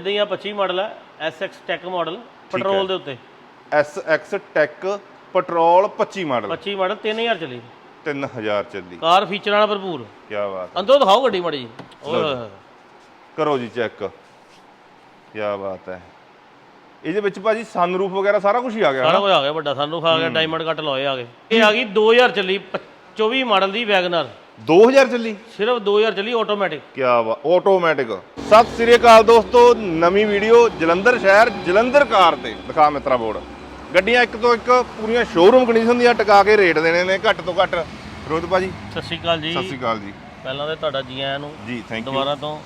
ਇਦਾਂ ਹੀ ਆ 25 ਮਾਡਲ ਹੈ SX ਟੈਕ ਮਾਡਲ ਪੈਟਰੋਲ ਦੇ ਉੱਤੇ। SX tech petrol 25 model. 25 model 3000 ਚੱਲੀ। 3000 ਚੱਲੀ। ਕਾਰ ਫੀਚਰਾਂ ਨਾਲ ਭਰਪੂਰ। ਕੀ ਬਾਤ ਅੰਦਰੋਂ ਦਿਖਾਓ ਗੱਡੀ ਮਾੜੀ। ਕਰੋ ਜੀ ਚੈੱਕ। ਕੀ ਬਾਤ ਹੈ। ਇਹਦੇ ਵਿੱਚ ਭਾਜੀ ਸਨਰੂਫ ਵਗੈਰਾ ਸਾਰਾ ਕੁਝ ਹੀ ਆ ਗਿਆ ਸਾਰਾ ਕੁਝ ਆ ਗਿਆ ਵੱਡਾ ਸਾਨੂੰ ਖਾ ਗਿਆ ਡਾਇਮੰਡ ਕੱਟ ਲੋਏ ਆ ਗਏ। ਇਹ ਆ ਗਈ 2000 ਚੱਲੀ ਪ- 24 ਮਾਡਲ ਦੀ ਵੈਗਨਰ 2000 ਚੱਲੀ? ਸਿਰਫ 2000 ਚੱਲੀ ਆਟੋਮੈਟਿਕ ਕੀ ਵਾ ਆਟੋਮੈਟਿਕ ਸਤਿ ਸ੍ਰੀ ਅਕਾਲ ਦੋਸਤੋ ਨਵੀਂ ਵੀਡੀਓ ਜਲੰਧਰ ਸ਼ਹਿਰ ਜਲੰਧਰ ਕਾਰ ਤੇ ਦਿਖਾ ਮਿੱਤਰਾ ਬੋਰਡ। ਗੱਡੀਆਂ ਇੱਕ ਤੋਂ ਇੱਕ ਪੂਰੀਆਂ ਸ਼ੋਰੂਮ ਕੰਡੀਸ਼ਨ ਦੀਆਂ ਟਿਕਾ ਕੇ ਰੇਟ ਦੇਣੇ ਨੇ ਘੱਟ ਤੋਂ ਘੱਟ। ਰੋਹਿਤ ਭਾਜੀ? ਸਤਿ ਸ਼੍ਰੀ ਅਕਾਲ ਜੀ। ਸਤਿ ਸ੍ਰੀ ਅਕਾਲ ਜੀ। ਪਹਿਲਾਂ ਤਾਂ ਤੁਹਾਡਾ ਜੀ ਆਇਆਂ ਨੂੰ ਜੀ ਥੈਂਕ ਯੂ ਦੁਬਾਰਾ ਤੋਂ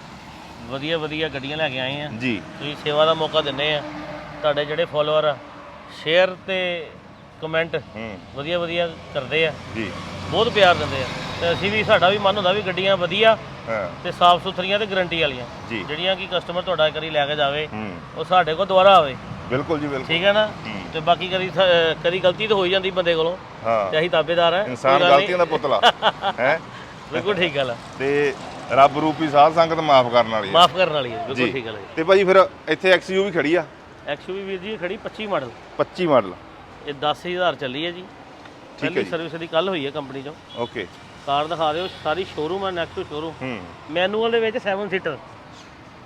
ਵਧੀਆ ਵਧੀਆ ਗੱਡੀਆਂ ਲੈ ਕੇ ਆਏ ਆ। ਜੀ। ਤੁਸੀਂ ਸੇਵਾ ਦਾ ਮੌਕਾ ਦਿੰਦੇ ਆ। ਤੁਹਾਡੇ ਜਿਹੜੇ ਫਾਲੋਅਰ ਆ ਸ਼ੇਅਰ ਤੇ ਕਮੈਂਟ ਵਧੀਆ ਵਧੀਆ ਕਰਦੇ ਆ। ਜੀ। ਬਹੁਤ ਪਿਆਰ ਦਿੰਦੇ ਆ। ਤੇ ਅਸੀਂ ਵੀ ਸਾਡਾ ਵੀ ਮਨ ਹੁੰਦਾ ਵੀ ਗੱਡੀਆਂ ਵਧੀਆ ਹਾਂ। ਤੇ ਸਾਫ਼ ਸੁਥਰੀਆਂ ਤੇ ਗਾਰੰਟੀ ਵਾਲੀਆਂ। ਜੀ। ਜਿਹੜੀਆਂ ਕਿ ਕਸਟਮਰ ਤੁਹਾਡਾ ਕਰੀ ਲੈ ਕੇ ਜਾਵੇ ਹੂੰ। ਉਹ ਸਾਡੇ ਕੋਲ ਦੁਬਾਰਾ ਆਵੇ। ਬਿਲਕੁਲ ਜੀ ਬਿਲਕੁਲ। ਠੀਕ ਹੈ ਨਾ? ਹੂੰ। ਤੇ ਬਾਕੀ ਕਰੀ ਕਦੀ ਗਲਤੀ ਤਾਂ ਹੋ ਹੀ ਜਾਂਦੀ ਬੰਦੇ ਕੋਲੋਂ ਹਾਂ। ਤੇ ਅਸੀਂ ਤਾਬੇਦਾਰ ਆ ਇਨਸਾਨ ਗਲਤੀਆਂ ਦਾ ਪੁਤਲਾ। ਹੈ? ਬਿਲਕੁਲ ਠੀਕ ਗੱਲ ਆ। ਤੇ ਰੱਬ ਰੂਪੀ ਸਾਧ ਸੰਗਤ ਮਾਫ ਕਰਨ ਵਾਲੀ ਹੈ। ਮਾਫ ਕਰਨ ਵਾਲੀ ਹੈ। ਬਿਲਕੁਲ ਠੀਕ ਗੱਲ ਹੈ ਤੇ ਭਾਜੀ ਫਿਰ ਇੱਥੇ ਐਕਸਯੂ ਵੀ ਖੜੀ ਆ? ਐਕਸਯੂਵੀ ਵੀਰ ਜੀ ਖੜੀ 25 ਮਾਡਲ। 25 ਮਾਡਲ। ਇਹ 10000 ਚੱਲੀ ਹੈ ਜੀ। ਹੈ ਪਹਿਲੀ। ਸਰਵਿਸ ਦੀ ਕੱਲ ਹੋਈ ਹੈ ਕੰਪਨੀ ਚੋਂ। ਓਕੇ ਕਾਰ ਦਿਖਾ ਦਿਓ ਸਾਰੀ ਸ਼ੋਰੂਮ ਹੈ ਨੈਕਸਟ ਸ਼ੋਰੂਮ ਹੂੰ। ਮੈਨੂਅਲ ਦੇ ਵਿੱਚ 7 ਸੀਟਰ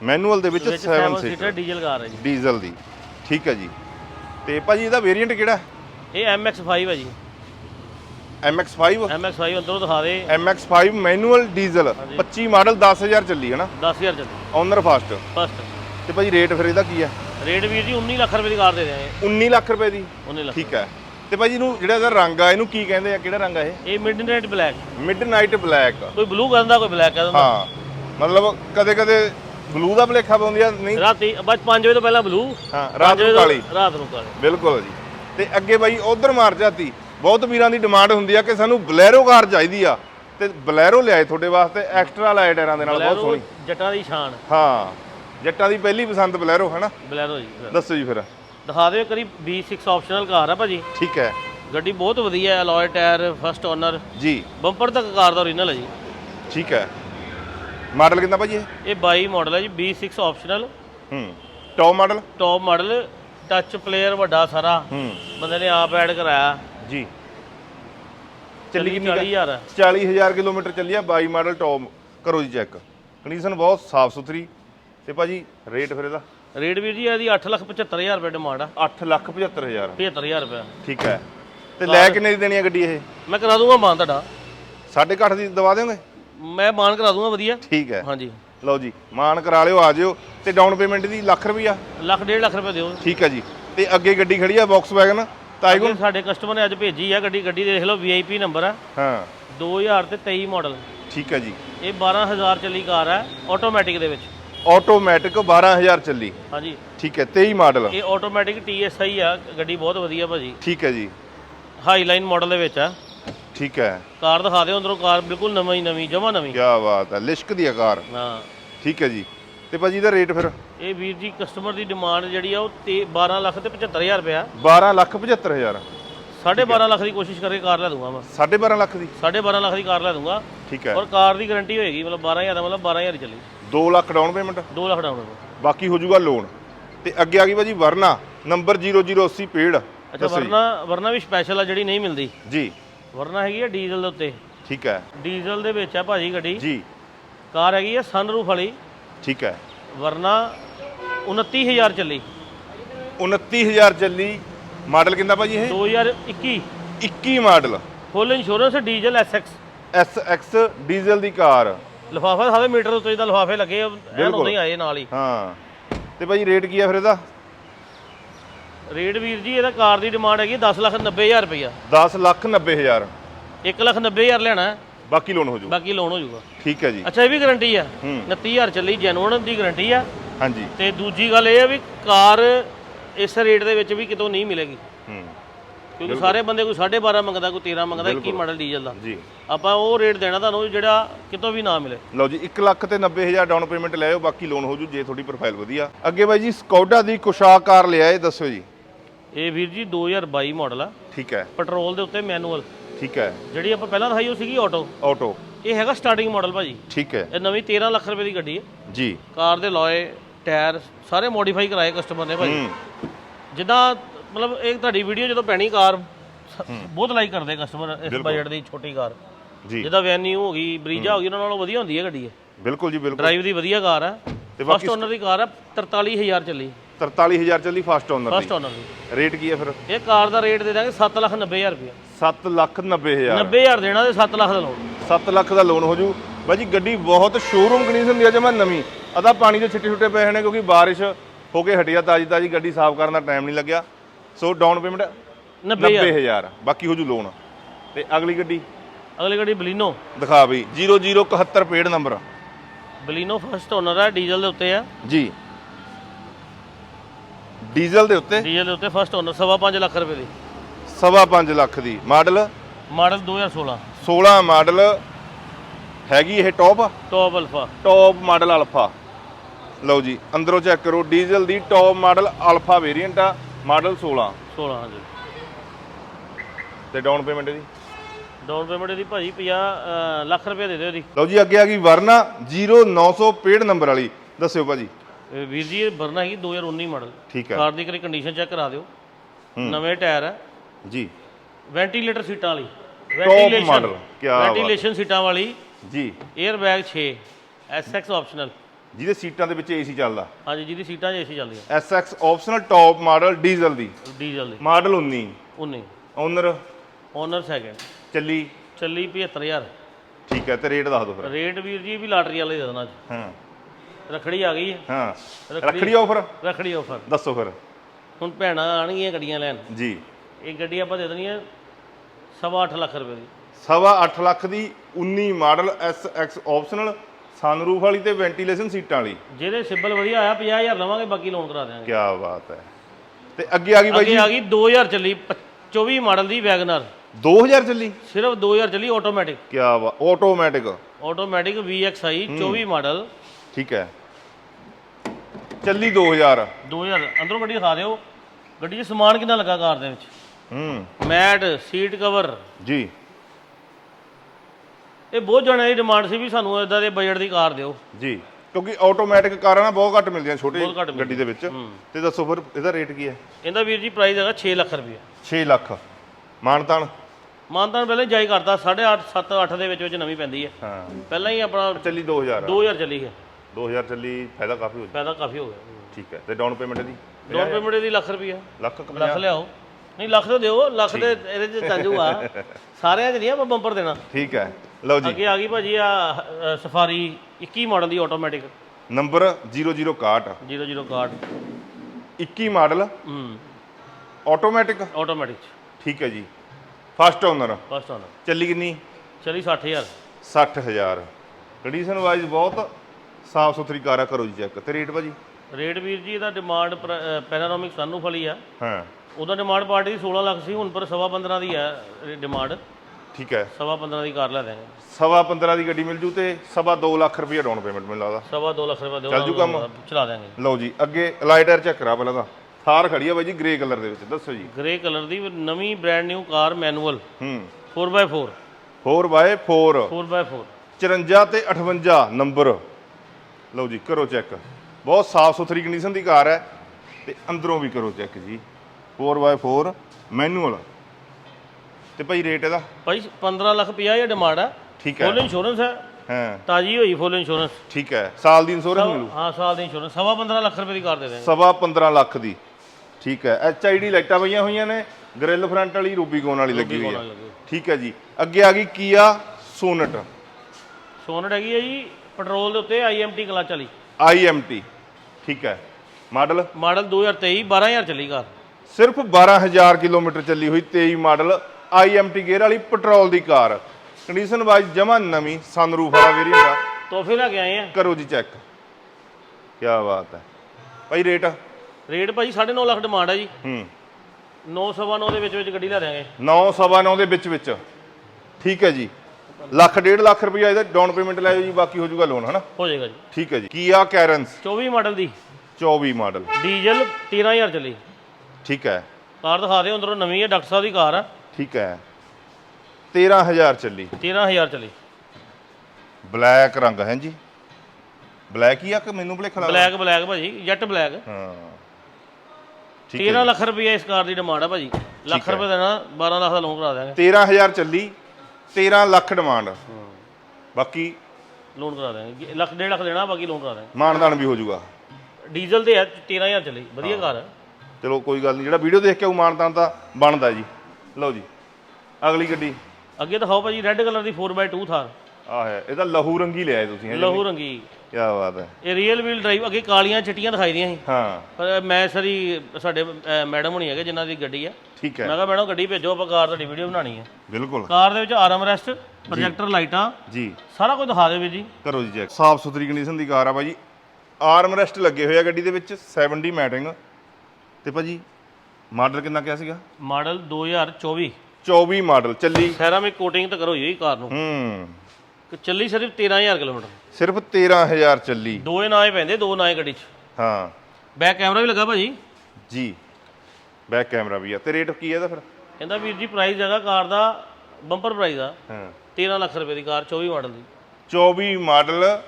ਮੈਨੂਅਲ ਦੇ ਵਿੱਚ ਵਿੱਚ 7 7 ਸੀਟਰ ਡੀਜ਼ਲ ਕਾਰ ਹੈ ਜੀ। ਡੀਜ਼ਲ ਦੀ। ਠੀਕ ਹੈ ਜੀ। ਤੇ ਭਾਜੀ ਇਹਦਾ ਵੇਰੀਐਂਟ ਕਿਹੜਾ? ਇਹ MX5 ਹੈ ਜੀ। MX5 MX5 ਅੰਦਰੋਂ ਦਿਖਾ ਦੇ। MX5 ਮੈਨੂਅਲ ਡੀਜ਼ਲ ਹਾਂਜੀ। 25 ਮਾਡਲ 10000 ਚੱਲੀ ਹੈ ਨਾ? 10000 ਚੱਲੀ। ਓਨਰ ਫਾਸਟ ਫਸਟ ਤੇ ਭਾਜੀ ਰੇਟ ਫਿਰ ਇਹਦਾ ਕੀ ਹੈ? ਰੇਟ ਵੀਰ ਜੀ 19 ਲੱਖ ਰੁਪਏ ਦੀ ਕਾਰ ਦੇ ਦਿਆਂਗੇ 19 ਲੱਖ ਰੁਪਏ ਦੀ। 19 ਲੱਖ। ਠੀਕ ਹੈ। ਤੇ ਭਾਜੀ ਇਹਨੂੰ ਜਿਹੜਾ ਇਹਦਾ ਰੰਗ ਆ ਇਹਨੂੰ ਕੀ ਕਹਿੰਦੇ ਆ? ਕਿਹੜਾ ਰੰਗ ਆ ਇਹ? ਇਹ ਮਿਡਨਾਈਟ ਬਲੈਕ ਮਿਡਨਾਈਟ ਬਲੈਕ ਕੋਈ ਬਲੂ ਕਹਿੰਦਾ ਕੋਈ ਬਲੈਕ ਕਹਿੰਦਾ ਹਾਂ ਮਤਲਬ ਕਦੇ ਕਦੇ ਬਲੂ ਦਾ ਭਲੇਖਾ ਪਾਉਂਦੀ ਆ ਨਹੀਂ? ਰਾਤੀ ਬਸ 5 ਵਜੇ ਤੋਂ ਪਹਿਲਾਂ ਬਲੂ ਹਾਂ ਰਾਤ ਨੂੰ ਕਾਲੀ। ਰਾਤ ਨੂੰ ਕਾਲੀ। ਬਿਲਕੁਲ ਜੀ। ਤੇ ਅੱਗੇ ਬਾਈ ਉਧਰ ਮਾਰ ਜਾਤੀ। ਬਹੁਤ ਵੀਰਾਂ ਦੀ ਡਿਮਾਂਡ ਹੁੰਦੀ ਆ ਕਿ ਸਾਨੂੰ ਬਲੈਰੋ ਕਾਰ ਚਾਹੀਦੀ ਆ। ਤੇ ਬਲੈਰੋ ਲਿਆਏ ਤੁਹਾਡੇ ਵਾਸਤੇ ਐਕਸਟਰਾ ਲਾਏ ਟਾਇਰਾਂ ਦੇ ਨਾਲ ਬਹੁਤ ਸੋਹਣੀ। ਜੱਟਾਂ ਦੀ ਸ਼ਾਨ। ਹਾਂ ਜੱਟਾਂ ਦੀ ਪਹਿਲੀ ਪਸੰਦ ਬਲੈਰੋ ਹੈ ਨਾ ਬਲੈਰੋ ਜੀ ਦੱਸੋ ਜੀ ਫਿਰ। ਦਿਖਾ ਦਿਓ ਕਰੀ B6 ਆਪਸ਼ਨਲ ਕਾਰ ਆ ਭਾਜੀ। ਠੀਕ ਹੈ। ਗੱਡੀ ਬਹੁਤ ਵਧੀਆ ਹੈ ਅਲੋਏ ਟਾਇਰ ਫਸਟ ਓਨਰ ਜੀ। ਬੰਪਰ ਤੱਕ ਕਾਰ ਦਾ ਓਰੀਜਨਲ ਹੈ ਜੀ। ਠੀਕ ਹੈ। ਮਾਡਲ ਕਿੰਨਾ ਭਾਜੀ ਇਹ? ਇਹ 22 ਮਾਡਲ ਹੈ ਜੀ B6 ਆਪਸ਼ਨਲ ਹੂੰ। Top model top model touch player ਵੱਡਾ ਸਾਰਾ। ਹੂੰ। ਬੰਦੇ ਨੇ ਆਪ ਐਡ ਕਰਾਇਆ। ਜੀ। ਚੱਲੀ ਕਿੰਨੀ 40000 ਹੈ 40000 ਕਿਲੋਮੀਟਰ ਚੱਲੀ ਆ 22 ਮਾਡਲ ਟੌਪ ਕਰੋ ਜੀ ਚੈੱਕ ਕੰਡੀਸ਼ਨ ਬਹੁਤ ਸਾਫ਼ ਸੁਥਰੀ ਤੇ ਭਾਜੀ ਰੇਟ ਫਿਰ ਇਹਦਾ? ਰੇਟ ਵੀਰ ਜੀ ਇਹਦੀ 875000 ਰੁਪਏ ਡਿਮਾਂਡ ਆ। 875000 75000 ਰੁਪਏ। ਠੀਕ ਹੈ। ਤੇ ਲੈ ਕਿੰਨੇ ਦੀ ਦੇਣੀ ਹੈ ਗੱਡੀ ਇਹ? ਮੈਂ ਕਰਾ ਦੂੰਗਾ ਮਾਨ ਤੁਹਾਡਾ। ਸਾਢੇ ਕੁ ਅੱਠ ਦੀ ਦਵਾ ਦਿਓਗੇ? ਮੈਂ ਮਾਨ ਕਰਾ ਦੂੰਗਾ ਵਧੀਆ। ਠੀਕ ਹੈ। ਹਾਂਜੀ। ਲਓ ਜੀ ਮਾਨ ਕਰਾ ਲਿਓ ਆ ਜਿਓ। ਤੇ ਡਾਊਨ ਪੇਮੈਂਟ ਦੀ ਲੱਖ ਰੁਪਈਆ? ਲੱਖ ਡੇਢ ਲੱਖ ਰੁਪਏ ਦਿਓ। ਠੀਕ ਹੈ ਜੀ। ਤੇ ਅੱਗੇ ਗੱਡੀ ਖੜੀ ਆ ਬਾਕਸ ਵੈਗਨ ਟਾਈਗਨ ਸਾਡੇ ਕਸਟਮਰ ਨੇ ਅੱਜ ਭੇਜੀ ਆ ਗੱਡੀ। ਗੱਡੀ ਦੇਖ ਲਓ VIP ਨੰਬਰ ਆ। ਹਾਂ। 2000 ਤੇ 23 ਮਾਡਲ ਠੀਕ ਹੈ ਜੀ। ਇਹ 12000 ਚੱਲੀ ਕਾਰ ਹੈ ਆਟੋਮੈਟਿਕ ਦੇ ਵਿੱਚ। ਆਟੋਮੈਟਿਕ 12000 ਚੱਲੀ। ਹਾਂਜੀ। ਠੀਕ ਹੈ 23 ਮਾਡਲ। ਇਹ ਆਟੋਮੈਟਿਕ TSI ਆ ਗੱਡੀ ਬਹੁਤ ਵਧੀਆ ਭਾਜੀ। ਠੀਕ ਹੈ ਜੀ। ਹਾਈ ਲਾਈਨ ਮਾਡਲ ਦੇ ਵਿੱਚ ਆ। ਠੀਕ ਹੈ। ਕਾਰ ਦਿਖਾ ਦਿਓ ਅੰਦਰੋਂ ਕਾਰ ਬਿਲਕੁਲ ਨਵਾਂ ਹੀ ਨਵੀਂ ਜਮਾ ਨਵੀਂ। ਕੀ ਬਾਤ ਹੈ ਲਿਸ਼ਕ ਦੀ ਆਕਾਰ ਹਾਂ। ਠੀਕ ਹੈ ਜੀ। ਤੇ ਭਾਜੀ ਇਹਦਾ ਰੇਟ ਫਿਰ? ਇਹ ਵੀਰ ਜੀ ਕਸਟਮਰ ਦੀ ਡਿਮਾਂਡ ਜਿਹੜੀ ਆ ਉਹ ਤੇ 12 ਲੱਖ ਤੇ 75000 ਰੁਪਇਆ। 12 ਲੱਖ 75000 12.5 ਲੱਖ ਦੀ ਕੋਸ਼ਿਸ਼ ਕਰਕੇ ਕਾਰ ਲੈ ਦੂੰਗਾ ਮੈਂ। 12.5 ਲੱਖ ਦੀ? 12.5 ਲੱਖ ਦੀ ਕਾਰ ਲੈ ਦੂੰਗਾ ਠੀਕ ਹੈ। ਔਰ ਕਾਰ ਦੀ ਗਾਰੰਟੀ ਹੋਏਗੀ ਮਤਲਬ 12000 ਦਾ ਮਤਲਬ 12000 ਹੀ ਚੱਲੀ। 2 lakh down payment 2 lakh down ਬਾਕੀ ਹੋ ਜਾਊਗਾ ਲੋਨ ਤੇ ਅੱਗੇ ਆ ਗਈ ਭਾਜੀ ਵਰਨਾ ਨੰਬਰ 0080 ਪੇੜ। ਅੱਛਾ ਵਰਨਾ ਵਰਨਾ ਵੀ ਸਪੈਸ਼ਲ ਆ ਜਿਹੜੀ ਨਹੀਂ ਮਿਲਦੀ। ਜੀ। ਵਰਨਾ ਹੈਗੀ ਆ ਡੀਜ਼ਲ ਦੇ ਉੱਤੇ। ਠੀਕ ਹੈ। ਡੀਜ਼ਲ ਦੇ ਵਿੱਚ ਆ ਭਾਜੀ ਗੱਡੀ। ਜੀ। ਕਾਰ ਹੈਗੀ ਆ ਸਨਰੂਫ ਵਾਲੀ। ਠੀਕ ਹੈ। ਵਰਨਾ 29000 ਚੱਲੀ। 29000 ਚੱਲੀ। ਮਾਡਲ ਕਿੰਨਾ ਭਾਜੀ ਇਹ? 2021 21 model. Full insurance diesel SX SX diesel ਦੀ ਕਾਰ। ਲਿਫਾਫਾ ਸਾਰੇ ਮੀਟਰ ਉੱਤੇ ਜਿਹਦਾ ਲਿਫਾਫੇ ਲੱਗੇ ਆ, ਐਨ ਉਦੋਂ ਹੀ ਆਏ ਨਾਲ ਹੀ। ਹਾਂ। ਤੇ ਭਾਜੀ ਰੇਟ ਕੀ ਆ ਫਿਰ ਇਹਦਾ? ਰੇਟ ਵੀਰ ਜੀ ਇਹਦਾ ਕਾਰ ਦੀ ਡਿਮਾਂਡ ਹੈਗੀ 10 ਲੱਖ 90000 ਰੁਪਇਆ 10 ਲੱਖ 90000 1 ਲੱਖ 90000 ਲੈਣਾ ਹੈ, ਬਾਕੀ ਲੋਨ ਹੋ ਜਾਊ ਬਾਕੀ ਲੋਨ ਹੋ ਜਾਊਗਾ ਠੀਕ ਹੈ ਜੀ। ਅੱਛਾ ਇਹ ਵੀ ਗਾਰੰਟੀ ਆ। ਹੂੰ। 29000 ਚੱਲੀ ਜੈਨੂਅਨ ਦੀ ਗਾਰੰਟੀ ਆ। ਹਾਂਜੀ। ਤੇ ਦੂਜੀ ਗੱਲ ਇਹ ਆ ਵੀ ਕਾਰ ਇਸ ਰੇਟ ਦੇ ਵਿੱਚ ਵੀ ਕਿਤੋਂ ਨਹੀਂ ਮਿਲੇਗੀ। ਹੂੰ। ਕਿਉਂਕਿ ਸਾਰੇ ਬੰਦੇ ਕੋਈ 12.5 ਮੰਗਦਾ ਕੋਈ 13 ਮੰਗਦਾ 21 ਮਾਡਲ ਡੀਜ਼ਲ ਦਾ। ਜੀ। ਆਪਾਂ ਉਹ ਰੇਟ ਦੇਣਾ ਤੁਹਾਨੂੰ ਜਿਹੜਾ ਕਿਤੋਂ ਵੀ ਨਾ ਮਿਲੇ। ਲਓ ਜੀ 1 ਲੱਖ ਤੇ 90000 ਡਾਊਨ ਪੇਮੈਂਟ ਲੈ ਬਾਕੀ ਲੋਨ ਹੋ ਜੂ ਜੇ ਤੁਹਾਡੀ ਪ੍ਰੋਫਾਈਲ ਵਧੀਆ। ਅੱਗੇ ਬਾਈ ਜੀ ਸਕੌਡਾ ਦੀ ਕੁਸ਼ਾਕ ਕਾਰ ਲਿਆ ਇਹ ਦੱਸਿਓ ਜੀ। ਇਹ ਵੀਰ ਜੀ 2022 ਮਾਡਲ ਆ। ਠੀਕ ਹੈ। ਪੈਟਰੋਲ ਦੇ ਉੱਤੇ ਮੈਨੂਅਲ ਠੀਕ ਹੈ। ਜਿਹੜੀ ਆਪਾਂ ਪਹਿਲਾਂ ਦਿਖਾਈ ਉਹ ਸੀਗੀ ਆਟੋ ਆਟੋ ਇਹ ਹੈਗਾ ਸਟਾਰਟਿੰਗ ਮਾਡਲ ਭਾਜੀ। ਠੀਕ ਹੈ। ਇਹ ਨਵੀਂ 13 ਲੱਖ ਰੁਪਏ ਦੀ ਗੱਡੀ ਹੈ। ਜੀ। ਕਾਰ ਦੇ ਲੋਏ ਟਾਇਰ ਸਾਰੇ ਮੋਡੀਫਾਈ ਕਰਾਏ ਕਸਟਮਰ ਨੇ ਹੂੰ। ਜਿੱਦਾਂ ਮਤਲਬ ਇਹ ਤੁਹਾਡੀ ਵੀਡੀਓ ਜਦੋਂ ਪੈਣੀ ਕਾਰ ਸ- ਬਹੁਤ ਲਾਈਕ ਕਰਦੇ ਕਸਟਮਰ ਇਸ ਬਜਟ ਦੀ ਛੋਟੀ ਕਾਰ। ਜੀ। ਜਿੱਦਾਂ ਵੈਨਿਊ ਹੋ ਗਈ ਬਰੀਜਾ ਹੋ ਗਈ ਉਹਨਾਂ ਨਾਲੋਂ ਵਧੀਆ ਹੁੰਦੀ ਹੈ ਗੱਡੀ ਇਹ। ਬਿਲਕੁਲ ਜੀ ਬਿਲਕੁਲ। ਡਰਾਈਵ ਦੀ ਵਧੀਆ ਕਾਰ ਹੈ। ਤੇ ਫਸਟ ਓਨਰ ਦੀ ਕਾਰ ਹੈ 43000 ਚੱਲੀ। 43000 ਚੱਲੀ ਫਸਟ ਓਨਰ ਫਸਟ ਓਨਰ ਦੀ ਦੀ। ਰੇਟ ਕੀ ਹੈ ਫਿਰ? ਇਹ ਕਾਰ ਦਾ ਰੇਟ ਦੇ ਦਾਂਗੇ 790000 ਰੁਪਏ 7 ਲੱਖ 90000 90000 ਦੇਣਾ ਤੇ 7 ਲੱਖ ਦਾ ਲੋਨ 7 ਲੱਖ ਦਾ ਲੋਨ ਹੋ ਜੂ ਬਾਜੀ ਗੱਡੀ ਬਹੁਤ ਸ਼ੋਰੂਮ ਕੰਡੀਸ਼ਨ ਦੀ ਹੈ ਜਮਾ ਨਵੀਂ। ਅਦਾ ਪਾਣੀ ਦੇ ਛਿੱਟੇ ਛੁੱਟੇ ਪਏ ਨੇ ਕਿਉਂਕਿ ਬਾਰਿਸ਼ ਹੋ ਕੇ ਹਟਿਆ ਤਾਜੀ ਤਾਜੀ ਗੱਡੀ ਸਾਫ਼ ਕਰਨ ਦਾ ਟਾਈਮ ਨਹੀਂ ਲੱਗਿਆ। ਸੋ ਡਾਊਨ ਪੇਮੈਂਟ 90000 90000 ਬਾਕੀ ਹੋ ਜੂ ਲੋਨ ਤੇ ਅਗਲੀ ਗੱਡੀ? ਅਗਲੀ ਗੱਡੀ ਬਲੀਨੋ। ਦਿਖਾ ਬਈ 0071 paid number Baleno first owner ਹੈ ਡੀਜ਼ਲ ਦੇ ਉੱਤੇ ਆ। ਜੀ। ਡੀਜ਼ਲ ਦੇ ਉੱਤੇ? ਡੀਜ਼ਲ ਦੇ ਉੱਤੇ ਫਸਟ ਓਨਰ ਸਵਾ ਪੰਜ ਲੱਖ ਰੁਪਏ ਦੀ। ਸਵਾ ਪੰਜ ਲੱਖ ਦੀ। ਮਾਡਲ? ਮਾਡਲ 2016 16 ਮਾਡਲ ਹੈਗੀ ਇਹ top top alpha top model alpha ਲਓ ਜੀ ਅੰਦਰੋਂ ਚੈੱਕ ਕਰੋ ਡੀਜ਼ਲ ਦੀ ਟੌਪ ਮਾਡਲ ਅਲਫਾ ਵੇਰੀਐਂਟ ਆ ਮਾਡਲ 16 16 ਹਾਂਜੀ। ਤੇ ਡਾਊਨ ਪੇਮੈਂਟ ਦੀ ਡਾਊਨ ਪੇਮੈਂਟ ਦੀ ਭਾਜੀ 50 ਲੱਖ ਰੁਪਏ ਦੇ ਦਿਓ ਇਹਦੀ। ਲਓ ਜੀ ਅੱਗੇ ਆ ਗਈ ਵਰਨਾ 0900 ਪੇਡ ਨੰਬਰ ਵਾਲੀ। ਦੱਸਿਓ ਭਾਜੀ। ਵੀਰ ਜੀ ਇਹ ਵਰਨਾ ਹੈਗੀ 2019 ਮਾਡਲ ਠੀਕ ਹੈ। ਕਾਰ ਦੀ ਕਰੀ ਕੰਡੀਸ਼ਨ ਚੈੱਕ ਕਰਾ ਦਿਓ। ਨਵੇਂ ਟਾਇਰ ਹੈ ਜੀ। ਵੈਂਟੀਲੇਟਰ ਸੀਟਾਂ ਵਾਲੀ। Model, ਕਿਆ ਬਾਤ। ਵੈਂਟੀਲੇਸ਼ਨ ਸੀਟਾਂ ਵਾਲੀ। ਜੀ। 에ਅਰ ਬੈਗ 6 SX ਆਪਸ਼ਨਲ ਜਿਹਦੇ ਸੀਟਾਂ ਦੇ ਵਿੱਚ ਏਸੀ ਚੱਲਦਾ। ਹਾਂਜੀ ਜਿਹਦੀ ਸੀਟਾਂ 'ਚ ਏਸੀ ਚੱਲਦੀ ਹੈ SX optional top model diesel ਦੀ। ਡੀਜ਼ਲ ਦੀ। Model 19 19 owner? ਓਨਰ ਸੈਕਿੰਡ ਚੱਲੀ? ਚੱਲੀ 75000 ਠੀਕ ਹੈ ਤੇ ਰੇਟ ਦੱਸ ਦਿਓ ਫਿਰ। ਰੇਟ ਵੀਰ ਜੀ ਇਹ ਵੀ ਲਾਟਰੀ ਵਾਲੇ ਦੇ ਦੇਣਾ ਅੱਜ ਹਾਂ। ਰਖੜੀ ਆ ਗਈ ਹੈ। ਹਾਂ। ਰੱਖੜੀ- ਰੱਖੜੀ ਆਫਰ ਰਖੜੀ ਆਫਰ ਦੱਸੋ ਫਿਰ। ਹੁਣ ਭੈਣਾਂ ਆਣਗੀਆਂ ਗੱਡੀਆਂ ਲੈਣ। ਜੀ। ਇਹ ਗੱਡੀ ਆਪਾਂ ਦੇ ਦੇਣੀ ਹੈ ਸਵਾ ਅੱਠ ਲੱਖ ਰੁਪਏ ਦੀ। ਸਵਾ 8 ਲੱਖ ਦੀ 19 ਮਾਡਲ SX ਆਪਸ਼ਨਲ ਸਨਰੂਫ ਵਾਲੀ ਤੇ ਵੈਂਟੀਲੇਸ਼ਨ ਸੀਟਾਂ ਵਾਲੀ। ਜਿਹਦੇ ਸਿਬਲ ਵਧੀਆ ਆਇਆ 50000 ਲਵਾਂਗੇ ਬਾਕੀ ਲੋਨ ਕਰਾ ਦਿਆਂਗੇ। ਕੀ ਬਾਤ ਹੈ। ਤੇ ਅੱਗੇ ਆ ਗਈ ਬਾਈ ਅੱਗੇ ਜੀ ਆ ਗਈ 2000 ਚੱਲੀ ਪ- 24 ਮਾਡਲ ਦੀ ਵੈਗਨਰ। 2000 ਚੱਲੀ? ਸਿਰਫ 2000 ਚੱਲੀ ਆਟੋਮੈਟਿਕ ਕੀ ਬਾਤ ਆਟੋਮੈਟਿਕ ਆਟੋਮੈਟਿਕ VXI 24 ਮਾਡਲ। ਠੀਕ ਹੈ। ਚੱਲੀ 2000 2000 ਅੰਦਰੋਂ ਗੱਡੀ ਦਿਖਾ ਦਿਓ। ਗੱਡੀ 'ਚ ਸਮਾਨ ਕਿੰਨਾ ਲੱਗਾ ਕਾਰ ਦੇ ਵਿੱਚ? ਹੂੰ। Mat seat cover. ਜੀ। ਇਹ ਬਹੁਤ ਜਣਿਆਂ ਦੀ ਡਿਮਾਂਡ ਸੀ ਵੀ ਸਾਨੂੰ ਇਦਾਂ ਦੇ ਬਜਟ ਦੀ ਕਾਰ ਦਿਓ। ਜੀ ਕਿਉਂਕਿ ਆਟੋਮੈਟਿਕ ਕਾਰਾਂ ਨਾ ਬਹੁਤ ਘੱਟ ਮਿਲਦੀਆਂ ਛੋਟੀ ਬਹੁਤ ਘੱਟ ਗੱਡੀ ਦੇ ਵਿੱਚ। ਤੇ ਦੱਸੋ ਫਿਰ ਇਹਦਾ ਰੇਟ ਕੀ ਹੈ? ਇਹਦਾ ਵੀਰ ਜੀ ਪ੍ਰਾਈਸ ਹੈਗਾ 6 ਲੱਖ ਰੁਪਏ 6 ਲੱਖ। ਮਾਨਤਾਨ? ਮਾਨਤਾਨ ਪਹਿਲਾਂ ਹੀ ਜਾਈ ਕਰਦਾ 8.5 7 8 ਦੇ ਵਿੱਚ ਵਿੱਚ ਨਵੀਂ ਪੈਂਦੀ ਹੈ। ਹਾਂ। ਪਹਿਲਾਂ ਹੀ ਆਪਣਾ ਚੱਲੀ 2000 2000 ਚੱਲੀ ਹੈ। 2000 ਚੱਲੀ ਫਾਇਦਾ ਕਾਫੀ ਹੋ ਜਾ ਫਾਇਦਾ ਕਾਫੀ ਹੋ ਗਿਆ। ਠੀਕ ਹੈ। ਤੇ ਡਾਊਨ ਪੇਮੈਂਟ ਦੀ ਡਾਊਨ ਪੇਮੈਂਟ ਦੀ ਲੱਖ ਰੁਪਏ ਲੱਖ ਲੱਖ ਲਿਆਓ। ਨਹੀਂ ਲੱਖ ਤਾਂ ਦਿਓ। ਲੱਖ ਦੇ ਇਹਦੇ ਚ ਤਾਂਜੂ ਆ ਸਾਰਿਆਂ 'ਚ ਨਹੀਂ ਆਪਾਂ ਬੰਪਰ ਦੇਣਾ। ਠੀਕ ਹੈ। ਲਓ ਜੀ। ਅੱਗੇ ਆ ਗਈ ਭਾਜੀ ਆ ਸਫਾਰੀ 21 ਮਾਡਲ ਦੀ ਆਟੋਮੈਟਿਕ ਨੰਬਰ 0061 00 ਕਾਰਡ 21 ਮਾਡਲ। ਹੂੰ। ਆਟੋਮੈਟਿਕ ਆਟੋਮੈਟਿਕ ਠੀਕ ਹੈ ਜੀ। ਫਸਟ ਓਨਰ ਫਸਟ ਆਨ ਚੱਲੀ ਕਿੰਨੀ? ਚਲੀ 60000 60000 ਕੰਡੀਸ਼ਨ ਵਾਈਜ਼ ਬਹੁਤ ਸਾਫ਼ ਸੁਥਰੀ ਕਾਰਾ ਕਰੋ ਜੀ ਚੈੱਕ ਤੇ ਰੇਟ ਭਾਜੀ? ਰੇਟ ਵੀਰ ਜੀ ਇਹਦਾ ਡਿਮਾਂਡ ਪੈਨਾਰੋਮਿਕ ਸਨਰੂਫ ਵਾਲੀ ਆ। ਹਾਂ। ਉਹਦਾ ਡਿਮਾਂਡ ਪਾਰਟੀ ਦੀ 16 ਲੱਖ ਸੀ ਹੁਣ ਪਰ ਸਵਾ 15 ਦੀ ਹੈ ਡਿਮਾਂਡ ਠੀਕ ਹੈ। ਸਵਾ 15 ਦੀ ਕਾਰ ਲੈ ਦੇਂਗੇ ਸਵਾ 15 ਦੀ ਗੱਡੀ ਮਿਲ ਜੂ ਤੇ ਸਵਾ 2 ਲੱਖ ਰੁਪਏ ਡਾਊਨ ਪੇਮੈਂਟ ਮੈਨੂੰ ਲੱਗਦਾ। ਸਵਾ 2 ਲੱਖ ਰੁਪਏ ਦਿਓ ਚੱਲ ਜੂ ਕੰਮ? ਚਲਾ ਦੇਂਗੇ ਲਓ ਜੀ ਅੱਗੇ ਲਾਈਟਰ ਚੈੱਕ ਕਰਾ ਪਹਿਲਾਂ ਤਾਂ। ਥਾਰ ਖੜੀ ਆ ਬਾਈ ਜੀ ਗ੍ਰੇ ਕਲਰ ਦੇ ਵਿੱਚ ਦੱਸੋ ਜੀ। ਗ੍ਰੇ ਕਲਰ ਦੀ ਨਵੀਂ ਬ੍ਰਾਂਡ ਨਿਊ ਕਾਰ ਮੈਨੂਅਲ ਹੂੰ। 4x4 4x4 4x4 54 ਤੇ 58 ਨੰਬਰ ਲਓ ਜੀ ਕਰੋ ਚੈੱਕ ਬਹੁਤ ਸਾਫ਼ ਸੁਥਰੀ ਕੰਡੀਸ਼ਨ ਦੀ ਕਾਰ ਹੈ ਤੇ ਅੰਦਰੋਂ ਵੀ ਕਰੋ ਚੈੱਕ ਜੀ। 4x4 ਮੈਨੂਅਲ ਤੇ ਭਾਈ ਰੇਟ ਇਹਦਾ? ਭਾਈ 15 ਲੱਖ 50 ਹਜ਼ਾਰ ਡਿਮਾਂਡ ਹੈ ਠੀਕ ਹੈ। ਫੁੱਲ ਇੰਸ਼ੋਰੈਂਸ ਹੈ ਹਾਂ। ਤਾਜੀ ਹੋਈ ਫੁੱਲ ਇੰਸ਼ੋਰੈਂਸ ਠੀਕ ਹੈ। ਸਾਲ ਦੀ ਇੰਸ਼ੋਰੈਂਸ ਮਿਲੂ? ਹਾਂ ਸਾਲ ਦੀ ਇੰਸ਼ੋਰੈਂਸ ਸਵਾ 15 ਲੱਖ ਰੁਪਏ ਦੀ ਕਾਰ ਦੇ ਦੇਂਗੇ ਸਵਾ 15 ਲੱਖ ਦੀ। ਠੀਕ ਹੈ। ਐਚ ਆਈ ਡੀ ਲਾਈਟਾਂ ਪਈਆਂ ਹੋਈਆਂ ਨੇ। ਗ੍ਰਿਲ ਫਰੰਟ ਵਾਲੀ ਰੂਬੀਕੋਨ ਵਾਲੀ ਲੱਗੀ ਹੋਈ ਹੈ ਠੀਕ ਹੈ ਜੀ। ਅੱਗੇ ਆ ਗਈ ਕੀਆ ਸੋਨਟ। ਸੋਨਟ ਹੈਗੀ ਹੈ ਜੀ ਪੈਟਰੋਲ ਦੇ ਉੱਤੇ ਆਈਐਮਟੀ ਕਲਚ ਵਾਲੀ। ਆਈਐਮਟੀ ਠੀਕ ਹੈ। ਮਾਡਲ? ਮਾਡਲ 2023 12000 ਚੱਲੀ ਕਾਰ। ਸਿਰਫ 12000 ਕਿਲੋਮੀਟਰ ਚੱਲੀ ਹੋਈ 23 ਮਾਡਲ ਆਈਐਮਟੀ ਗੇਅਰ ਵਾਲੀ ਪੈਟਰੋਲ ਦੀ ਕਾਰ। ਕੰਡੀਸ਼ਨ ਵਾਈਜ਼ ਜਮਾ ਨਵੀਂ ਸਨਰੂਫ ਵਾਲਾ ਵੇਰੀਐਂਟ ਆ। ਤੋਹਫੇ ਲੈ ਕੇ ਆਏ ਆ। ਕਰੋ ਜੀ ਚੈੱਕ ਕੀ ਬਾਤ ਹੈ। ਭਾਈ ਰੇਟ ਰੇਟ ਭਾਜੀ 9.5 ਲੱਖ ਡਿਮਾਂਡ ਹੈ ਜੀ। ਹੂੰ। 9 ਸਵਾ 9 ਦੇ ਵਿੱਚ ਵਿੱਚ ਗੱਡੀ ਲੈ ਦੇਾਂਗੇ 9 ਸਵਾ 9 ਦੇ ਵਿੱਚ ਵਿੱਚ। ਠੀਕ ਹੈ ਜੀ। ਲੱਖ ਡੇਢ ਲੱਖ ਰੁਪਈਆ ਇਹਦਾ ਡਾਊਨ ਪੇਮੈਂਟ ਲੈ ਜਾਓ ਜੀ ਬਾਕੀ ਹੋ ਜਾਊਗਾ ਲੋਨ ਹਨਾ? ਹੋ ਜਾਏਗਾ ਜੀ। ਠੀਕ ਹੈ ਜੀ। ਕੀਆ ਕੈਰਨਸ 24 ਮਾਡਲ ਦੀ। 24 ਮਾਡਲ। ਡੀਜ਼ਲ 13000 ਚੱਲੀ। ਠੀਕ ਹੈ। ਕਾਰ ਦਿਖਾ ਦਿਓ ਅੰਦਰੋਂ ਨਵੀਂ ਹੈ ਡਾਕਟਰ ਸਾਹਿਬ ਦੀ ਕਾਰ ਆ। ਠੀਕ ਹੈ। 13000 ਚੱਲੀ। 13000 ਚੱਲੀ। ਬਲੈਕ ਰੰਗ ਹੈ ਜੀ। ਬਲੈਕ ਹੀ ਆ ਕਿ ਮੈਨੂੰ ਭੁਲੇਖਾ ਲੱਗਦਾ? ਬਲੈਕ ਬਲੈਕ ਭਾਜੀ ਜੈਟ ਬਲੈਕ। ਹਾਂ। ਠੀਕ ਹੈ 13 ਲੱਖ ਰੁਪਏ ਇਸ ਕਾਰ ਦੀ ਡਿਮਾਂਡ ਆ ਭਾਜੀ। ਲੱਖ ਰੁਪਏ ਦੇਣਾ 12 ਲੱਖ ਦਾ ਲੋਨ ਕਰਾ ਦਿਆਂਗੇ। 13000 ਚੱਲੀ 13 ਲੱਖ ਡਿਮਾਂਡ। ਬਾਕੀ ਲੋਨ ਕਰਾ ਦਿਆਂਗੇ। ਲੱਖ ਡੇਢ ਲੱਖ ਦੇਣਾ ਬਾਕੀ ਲੋਨ ਕਰਾ ਦਿਆਂਗੇ। ਮਾਨਦਾਨ ਵੀ ਹੋ ਜਾਊਗਾ। ਡੀਜ਼ਲ ਤੇ ਆ 13000 ਚੱਲੀ। ਵਧੀਆ ਕਾਰ ਹੈ ਚਲੋ ਕੋਈ ਗੱਲ ਨਹੀਂ ਜਿਹੜਾ ਵੀਡੀਓ ਦੇਖ ਕੇ ਉਹ ਮਾਨਦਾਨ ਤਾਂ ਬਣਦਾ ਜੀ। ਲਓ ਜੀ ਅਗਲੀ ਗੱਡੀ। ਅੱਗੇ ਦਿਖਾਓ ਭਾਜੀ ਰੈੱਡ ਕਲਰ ਦੀ 4x2 ਥਾਰ। ਆ ਹੈ ਇਹਦਾ ਲਹੂ ਰੰਗੀ ਲਿਆ ਤੁਸੀਂ ਹੈ ਲਹੂ ਰੰਗੀ। ਕੀ ਬਾਤ ਹੈ। ਇਹ ਰੀਅਲ ਵੀਲ ਡਰਾਈਵ ਅੱਗੇ ਕਾਲੀਆਂ ਚਿੱਟੀਆਂ ਦਿਖਾਈ ਦੀਆਂ ਸੀ। ਹਾਂ। ਪਰ ਮੈਂ ਸਰੀ ਸਾਡੇ ਮੈਡਮ ਹੋਣੀ ਹੈਗੇ ਜਿਨ੍ਹਾਂ ਦੀ ਗੱਡੀ ਆ। ਠੀਕ ਮੈਂ ਹੈ ਕਿਹਾ ਮੈਡਮ ਗੱਡੀ ਭੇਜੋ ਆਪਾਂ ਕਾਰ ਤੁਹਾਡੀ ਵੀਡੀਓ ਬਣਾਣੀ ਹੈ ਬਿਲਕੁਲ। ਕਾਰ ਦੇ ਵਿੱਚ ਆਰਮ ਰੈਸਟ ਪ੍ਰੋਜੈਕਟਰ ਲਾਈਟਾਂ ਜੀ। ਸਾਰਾ ਕੁਝ ਦਿਖਾ ਦੇ ਵੀਰ ਜੀ। ਕਰੋ ਜੀ ਚੈੱਕ ਸਾਫ਼ ਸੁਥਰੀ ਕੰਡੀਸ਼ਨ ਦੀ ਕਾਰ ਆ ਭਾਜੀ। ਆਰਮ ਰੈਸਟ ਲੱਗੇ ਹੋਏ ਆ ਗੱਡੀ ਦੇ ਵਿੱਚ 70 ਮੈਟਿੰਗ ਤੇ ਭਾਜੀ ਮਾਡਲ ਕਿੰਨਾ ਕਿਹਾ ਸੀਗਾ? ਮਾਡਲ 2024 24 ਮਾਡਲ ਚੱਲੀ। ਸੈਰਾਮਿਕ ਕੋਟਿੰਗ ਤਾਂ ਕਰੋ ਹੋਈ ਕਾਰ ਨੂੰ। ਹੂੰ। ਕਿ ਚੱਲੀ ਸਿਰਫ 13000 ਕਿਲੋਮੀਟਰ। ਸਿਰਫ 13000 ਚੱਲੀ। ਦੋ ਹੀ ਨਾਏ ਪੈਂਦੇ ਦੋ ਨਾਏ ਗੱਡੀ 'ਚ। ਹਾਂ। ਬੈਕ ਕੈਮਰਾ ਵੀ ਲੱਗਾ ਭਾਜੀ। ਜੀ। ਬੈਕ ਕੈਮਰਾ ਵੀ ਆ। ਤੇ ਰੇਟ ਕੀ ਹੈ ਇਹਦਾ ਫਿਰ? ਕਹਿੰਦਾ ਵੀਰ ਜੀ ਪ੍ਰਾਈਸ ਹੈਗਾ ਕਾਰ ਦਾ ਬੰਪਰ ਪ੍ਰਾਈਸ ਆ। ਹਾਂ। 13 ਲੱਖ ਰੁਪਏ ਦੀ ਕਾਰ 24 ਮਾਡਲ ਦੀ। 24 ਮਾਡਲ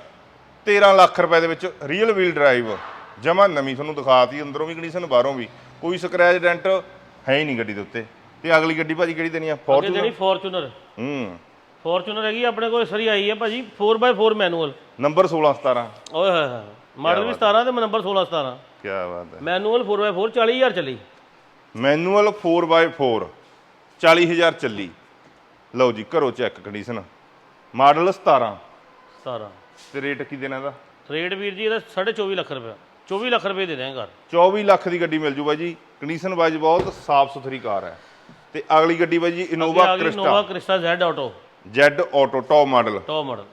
13 ਲੱਖ ਰੁਪਏ ਦੇ ਵਿੱਚ ਰੀਅਲ ਵੀਲ ਡਰਾਈਵ ਜਮਾ ਨਵੀਂ ਤੁਹਾਨੂੰ ਦਿਖਾਤੀ ਅੰਦਰੋਂ ਵੀ ਕੰਡੀਸ਼ਨ ਬਾਹਰੋਂ ਵੀ। ਕੋਈ ਸਕ੍ਰੈਚ ਡੈਂਟ ਹੈ ਹੀ ਨਹੀਂ ਗੱਡੀ ਦੇ ਉੱਤੇ। ਤੇ ਅਗਲੀ ਗੱਡੀ ਭਾਜੀ ਕਿਹੜੀ ਦੇਣੀ ਆ? ਅੱਗੇ ਫੋਰਚੂਨਰ ਜਿਹੜੀ ਫੋਰਚੂਨਰ ਹੂੰ। ਫੋਰਚੂਨਰ ਹੈਗੀ ਆਪਣੇ ਕੋਲ ਸਰੀ ਆਈ ਹੈ ਭਾਜੀ 4x4 ਮੈਨੂਅਲ ਨੰਬਰ 16 17 ਓਏ ਹੋਏ ਹੋਏ ਮਾਡਲ ਵੀ 17 ਤੇ ਨੰਬਰ 16 17 ਕੀ ਬਾਤ ਹੈ। ਮੈਨੂਅਲ 4x4 40000 ਚੱਲੀ ਮੈਨੂਅਲ 4x4 40000 ਚੱਲੀ ਲਓ ਜੀ ਕਰੋ ਚੈੱਕ ਕੰਡੀਸ਼ਨ ਮਾਡਲ 17 17 ਤੇ ਰੇਟ ਕੀ ਦੇਣਾ ਇਹਦਾ? ਰੇਟ ਵੀਰ ਜੀ ਇਹਦਾ 24.5 ਲੱਖ ਰੁਪਏ 24 ਲੱਖ ਰੁਪਏ ਦੇ ਦੇਂਗੇ ਘਰ। 24 ਲੱਖ ਦੀ ਗੱਡੀ ਮਿਲ ਜੂ ਬਾਈ ਜੀ। ਕੰਡੀਸ਼ਨ ਵਾਈਜ਼ ਬਹੁਤ ਸਾਫ਼ ਸੁਥਰੀ ਕਾਰ ਹੈ। ਤੇ ਅਗਲੀ ਗੱਡੀ ਬਾਈ ਜੀ Innova Crysta Nova Crysta Z auto Z auto top model top model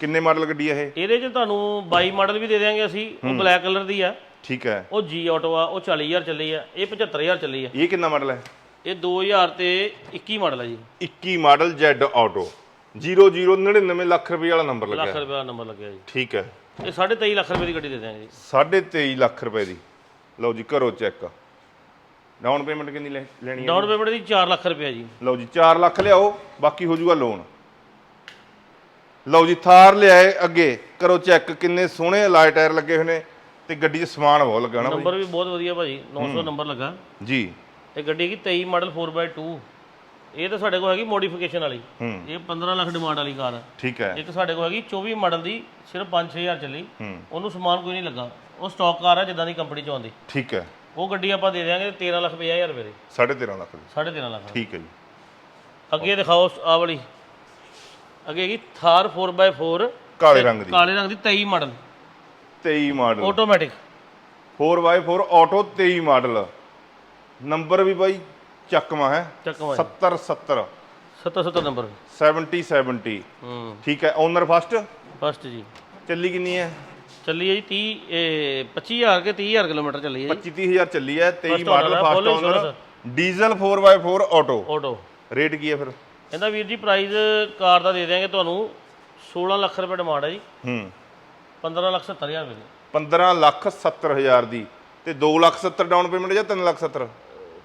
ਕਿੰਨੇ ਮਾਡਲ ਗੱਡੀ ਹੈ ਇਹ? ਇਹਦੇ 'ਚ ਤੁਹਾਨੂੰ 22 ਮਾਡਲ ਵੀ ਦੇ ਦੇਾਂਗੇ ਅਸੀਂ। ਉਹ ਬਲੈਕ ਕਲਰ ਦੀ ਆ। ਠੀਕ ਹੈ। ਉਹ G ਆਟੋ ਆ ਉਹ 40000 ਚੱਲੀ ਆ। ਇਹ 75000 ਚੱਲੀ ਆ। ਇਹ ਕਿੰਨਾ ਮਾਡਲ ਹੈ? ਇਹ 2000 ਤੇ 21 ਮਾਡਲ ਆ ਜੀ। 21 ਮਾਡਲ ਜੈਡ ਆਟੋ 0099 ਲੱਖ ਰੁਪਏ ਵਾਲਾ ਨੰਬਰ ਲੱਖ ਲੱਗਿਆ ਰੁਪਏ ਦਾ ਨੰਬਰ ਲੱਗਿਆ ਜੀ। ਠੀਕ ਹੈ। ਇਹ 23.5 ਲੱਖ ਰੁਪਏ ਦੀ ਗੱਡੀ ਦੇ ਦੇਾਂਗੇ ਜੀ। 23.5 ਲੱਖ ਰੁਪਏ ਦੀ। ਲਓ ਜੀ ਕਰੋ ਚੈੱਕ। ਡਾਊਨ ਪੇਮੈਂਟ ਕਿੰਨੀ ਲੈ- ਲੈਣੀ ਹੈ ਡਾਊਨ ਪੇਮੈਂਟ ਦੀ 4 ਲੱਖ ਰੁਪਏ ਜੀ। ਲਓ ਜੀ 4 ਲੱਖ ਲਿਆਓ ਬਾਕੀ ਹੋ ਜਾਊਗਾ ਲੋਨ ਲਓ ਜੀ ਥਾਰ ਲਿਆਏ ਅੱਗੇ। ਕਰੋ ਚੈੱਕ ਕਿੰਨੇ ਸੋਹਣੇ ਅਲਾਈ ਟਾਇਰ ਲੱਗੇ ਹੋਏ ਨੇ ਤੇ ਗੱਡੀ 'ਚ ਸਮਾਨ ਬਹੁਤ ਲੱਗਾ ਨਾ ਨੰਬਰ ਵੀ ਬਹੁਤ ਵਧੀਆ ਭਾਜੀ 900 ਨੰਬਰ ਲੱਗਾ। ਜੀ। ਇਹ ਗੱਡੀ ਹੈਗੀ 23 ਮਾਡਲ 4x2 ਇਹ ਤਾਂ ਸਾਡੇ ਕੋਲ ਹੈਗੀ ਮੋਡੀਫਿਕੇਸ਼ਨ ਵਾਲੀ। ਇਹ 15 ਲੱਖ ਡਿਮਾਂਡ ਵਾਲੀ ਕਾਰ ਹੈ। ਠੀਕ ਹੈ। ਇੱਕ ਸਾਡੇ ਕੋਲ ਹੈਗੀ 24 ਮਾਡਲ ਦੀ ਸਿਰਫ 5-6000 ਚੱਲੀ। ਉਹਨੂੰ ਸਮਾਨ ਕੋਈ ਨਹੀਂ ਲੱਗਾ। ਉਹ ਸਟਾਕ ਕਾਰ ਹੈ ਜਿੱਦਾਂ ਦੀ ਕੰਪਨੀ ਚੋਂ ਆਉਂਦੀ। ਠੀਕ ਹੈ। ਉਹ ਗੱਡੀ ਆਪਾਂ ਦੇ ਦਿਆਂਗੇ 13 ਲੱਖ 50000 ਰੁਪਏ ਦੀ। 13.5 ਲੱਖ ਦੀ। 13.5 ਲੱਖ ਠੀਕ ਹੈ ਜੀ। ਅੱਗੇ ਦਿਖਾਓ ਆਹ ਵਾਲੀ। ਅੱਗੇ ਹੈਗੀ ਥਾਰ 4x4 ਕਾਲੇ ਰੰਗ ਦੀ। ਕਾਲੇ ਰੰਗ ਦੀ 23 model 23 model automatic 4x4 auto 23 model number ਵੀ ਬਾਈ ਚੱਕਵਾ ਹੈ। ਚੱਕਵਾ 70 70 70 70 ਨੰਬਰ। 70 70 ਹੂੰ। ਠੀਕ ਹੈ ਓਨਰ ਫਸਟ ਫਸਟ ਜੀ। ਚੱਲੀ ਕਿੰਨੀ ਹੈ? ਚੱਲੀ ਹੈ ਜੀ 30 ਇਹ 25000 ਕੇ 30000 ਕਿਲੋਮੀਟਰ ਚੱਲੀ ਹੈ ਜੀ। 25 30000 ਚੱਲੀ ਹੈ 23 First ਮਾਡਲ ਹੈ, first owner. Diesel 4x4 auto auto rate ਕੀ ਹੈ ਫਿਰ? ਇਹਦਾ ਵੀਰ ਜੀ ਪ੍ਰਾਈਸ ਕਾਰ ਦਾ ਦੇ ਦਿਆਂਗੇ ਤੁਹਾਨੂੰ। 16 ਲੱਖ ਰੁਪਏ ਡਿਮਾਂਡ ਹੈ ਜੀ। ਹੂੰ। 15 ਲੱਖ 70000 ਰੁਪਏ ਦੀ 15 ਲੱਖ 70 ਹਜ਼ਾਰ ਦੀ। ਤੇ 2 ਲੱਖ 70 ਡਾਊਨ ਪੇਮੈਂਟ ਜਾਂ 3 ਲੱਖ 70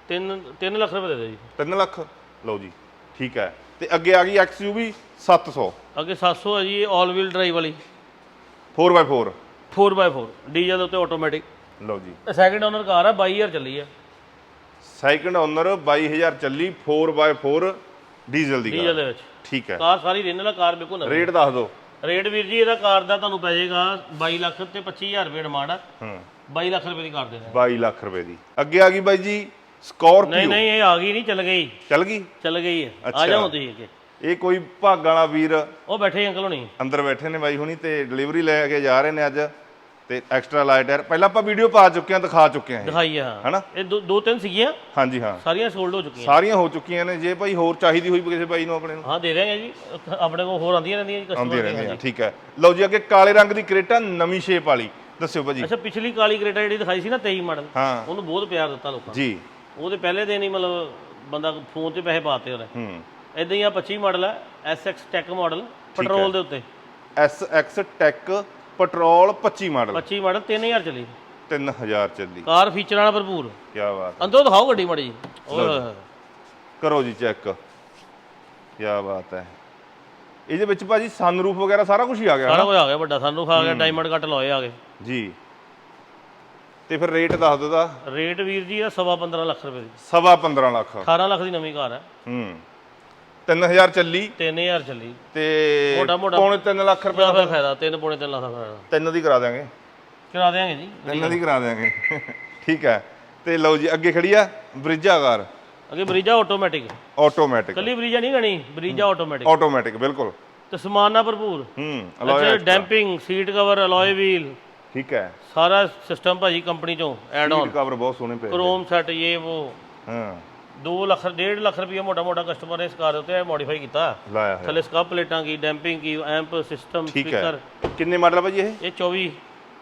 3 3 ਲੱਖ ਰੁਪਏ ਦੇ ਦਿਓ ਜੀ। 3 ਲੱਖ? ਲਓ ਜੀ ਠੀਕ ਹੈ। ਤੇ ਅੱਗੇ ਆ ਗਈ XUV 700 ਅੱਗੇ 700 ਹੈ ਜੀ ਇਹ ਆਲ ਵੀਲ। ਡਰਾਈਵ ਵਾਲੀ 4x4 4x4 ਡੀਜ਼ਲ ਦੇ ਉੱਤੇ ਆਟੋਮੈਟਿਕ ਲਓ ਜੀ। ਸੈਕਿੰਡ ਓਨਰ ਕਾਰ ਹੈ 22000 ਚੱਲੀ ਹੈ ਸੈਕਿੰਡ ਓਨਰ 22000 ਚੱਲੀ 4x4 ਡੀਜ਼ਲ ਦੀ ਡੀਜ਼ਲ ਕਾਰ। ਦੇ ਵਿੱਚ। ਠੀਕ ਹੈ। ਕਾਰ ਸਾਰੀ ਰਿਨ ਵਾਲਾ ਕਾਰ ਬਿਲਕੁਲ ਨਵੀਂ। ਰੇਟ ਦੱਸ ਦਿਓ। ਰੇਟ ਵੀਰ ਜੀ ਇਹਦਾ ਕਾਰ ਦਾ ਤੁਹਾਨੂੰ ਪੈ ਜਾਏਗਾ 22 ਲੱਖ ਤੇ 25000 ਰੁਪਏ ਡਿਮਾਂਡ ਆ। ਹੂੰ। 22 ਲੱਖ ਰੁਪਏ ਦੀ ਕਰ ਦੇ ਦੇਣਾ 22 ਲੱਖ ਰੁਪਏ ਦੀ। ਅੱਗੇ ਆ ਗਈ ਬਾਈ ਜੀ ਸਕਾਰਪੀਓ ਨਹੀਂ ਨਹੀਂ ਇਹ ਆ ਗਈ ਨਹੀਂ ਚੱਲ ਗਈ। ਚੱਲ ਗਈ? ਚੱਲ ਗਈ ਹੈ ਆ ਅੱਛਾ। ਜਾਓ ਤੁਸੀਂ ਅੱਗੇ। ਇਹ ਕੋਈ ਭਾਗਾਂ ਵਾਲਾ ਵੀਰ ਉਹ ਬੈਠੇ ਅੰਕਲ ਹੋਣੀ। ਅੰਦਰ ਬੈਠੇ ਨੇ ਬਾਈ ਹੁਣੀ ਤੇ ਡਿਲੀਵਰੀ ਲੈ ਕੇ ਜਾ ਰਹੇ ਨੇ ਅੱਜ। ਤੇ ਐਕਸਟਰਾ ਲਾਈਟ ਯਾਰ ਪਹਿਲਾਂ ਆਪਾਂ ਵੀਡੀਓ ਪਾ ਚੁੱਕੇ ਹਾਂ ਦਿਖਾ ਚੁੱਕੇ ਹਾਂ ਇਹ। ਦਿਖਾਈ ਆ ਹਨਾ? ਇਹ ਦੋ ਦੋ ਤਿੰਨ ਸੀਗੀਆਂ? ਹਾਂਜੀ ਹਾਂ। ਸਾਰੀਆਂ ਸੋਲਡ ਹੋ ਚੁੱਕੀਆਂ। ਸਾਰੀਆਂ ਹੋ ਚੁੱਕੀਆਂ ਨੇ। ਜੇ ਭਾਈ ਹੋਰ ਚਾਹੀਦੀ ਹੋਈ ਕਿਸੇ ਬਾਈ ਨੂੰ ਆਪਣੇ ਨੂੰ। ਹਾਂ ਦੇ ਦੇਵਾਂਗੇ ਜੀ। ਉੱਥੇ ਆਪਣੇ ਕੋਲ ਹੋਰ ਆਉਂਦੀਆਂ ਰਹਿੰਦੀਆਂ ਜੀ ਆਉਂਦੀਆਂ ਕਸਟਮਰ ਰਹਿੰਦੀਆਂ ਠੀਕ ਹੈ। ਲਓ ਜੀ ਅੱਗੇ ਕਾਲੇ ਰੰਗ ਦੀ ਕ੍ਰੇਟਾ ਨਵੀਂ ਸ਼ੇਪ ਵਾਲੀ। ਦੱਸਿਓ ਭਾਜੀ। ਅੱਛਾ ਪਿਛਲੀ ਕਾਲੀ ਕ੍ਰੇਟਾ ਜਿਹੜੀ ਦਿਖਾਈ ਸੀ ਨਾ 23 ਮਾਡਲ ਹਾਂ। ਉਹਨੂੰ ਬਹੁਤ ਪਿਆਰ ਦਿੱਤਾ ਲੋਕਾਂ ਜੀ। ਨੇ ਉਹਦੇ ਪਹਿਲੇ ਦਿਨ ਹੀ ਮਤਲਬ ਬੰਦਾ ਫੋਨ 'ਤੇ ਪੈਸੇ ਪਾਤੇ ਉਹਨੇ। ਹੂੰ। ਇਦਾਂ ਹੀ ਆ 25 ਮਾਡਲ ਹੈ SX ਟੈਕ ਮਾਡਲ ਪੈਟਰੋਲ ਦੇ ਉੱਤੇ। SX tech petrol 25 model. 25 model 3000 ਚਲੀ। 3000 ਚੱਲੀ। ਕਾਰ ਫੀਚਰ ਵਾਲਾ ਭਰਪੂਰ। ਕੀ ਬਾਤ ਅੰਦਰੋਂ ਦਿਖਾਓ ਗੱਡੀ ਮੜੀ। ਕਰੋ ਜੀ ਚੈੱਕ। ਕੀ ਬਾਤ ਹੈ। ਇਹਦੇ ਵਿੱਚ ਭਾਜੀ ਸਨਰੂਫ ਵਗੈਰਾ ਸਾਰਾ ਕੁਝ ਹੀ ਆ ਗਿਆ ਸਾਰਾ ਕੁਝ ਆ ਗਿਆ ਵੱਡਾ ਸਾਨੂੰ ਖਾ ਗਿਆ ਡਾਇਮੰਡ ਕੱਟ ਲੋਏ ਆ ਗਏ। ਜੀ। ਤੇ ਫਿਰ ਰੇਟ ਦੱਸ ਦਿਓ ਦਾ ਰੇਟ ਵੀਰ ਜੀ ਆ ਸਵਾ 15 ਲੱਖ ਰੁਪਏ ਦੀ। ਸਵਾ 15 ਲੱਖ। 18 ਲੱਖ ਦੀ ਨਵੀਂ ਕਾਰ ਹੈ। ਹੂੰ। 3000 ਚੱਲੀ। 3000 ਚੱਲੀ। ਤੇ ਮੋਟਾ- ਮੋਟਾ। ਪੌਣੇ 3 ਲੱਖ ਰੁਪਏ ਫਿਰ? ਫਾਇਦਾ? 3 ਪੌਣੇ 3 ਲੱਖ ਦਾ ਫਾਇਦਾ। ਤਿੰਨ ਦੀ ਕਰਾ ਦਿਆਂਗੇ। ਕਰਾ ਦੇਾਂਗੇ ਜੀ। ਤਿੰਨ ਦੀ ਕਰਾ ਦਿਆਂਗੇ। ਠੀਕ ਹੈ। ਤੇ ਲਓ ਜੀ ਅੱਗੇ ਖੜੀ ਆ ਬ੍ਰਿਜਾ ਕਾਰ। ਅੱਗੇ ਬਰੀਜਾ ਆਟੋਮੈਟਿਕ ਆਟੋਮੈਟਿਕ ਕੱਲੀ ਬਰੀਜਾ ਨਹੀਂ ਗਣੀ ਬਰੀਜਾ ਆਟੋਮੈਟਿਕ ਆਟੋਮੈਟਿਕ ਬਿਲਕੁਲ। ਤੇ ਸਮਾਨ ਨਾਲ ਭਰਪੂਰ। ਹੂੰ alloy damping seat cover alloy wheel ਠੀਕ ਹੈ। ਸਾਰਾ ਸਿਸਟਮ ਭਾਜੀ ਕੰਪਨੀ ਚੋਂ ਐਡ ਆਨ ਸੀਟ ਕਵਰ ਬਹੁਤ ਸੋਹਣੇ ਪਏ ਕ੍ਰੋਮ ਸੈਟ ਇਹ ਉਹ। ਹਾਂ। 2 ਲੱਖ 1.5 ਲੱਖ ਰੁਪਏ ਮੋਟਾ ਮੋਟਾ ਕਸਟਮਰ ਨੇ ਇਸ ਕਾਰ ਦੇ ਉੱਤੇ ਮੋਡੀਫਾਈ ਕੀਤਾ। ਲਾਇਆ ਹੈ ਥੱਲੇ ਸਕਾ ਪਲੇਟਾਂ ਕੀ ਡੈਂਪਿੰਗ ਕੀ ਐਂਪ ਸਿਸਟਮ ਸਪੀਕਰ ਕਿੰਨੇ ਮਾਡਲ ਆ ਭਾਜੀ ਇਹ? ਇਹ 24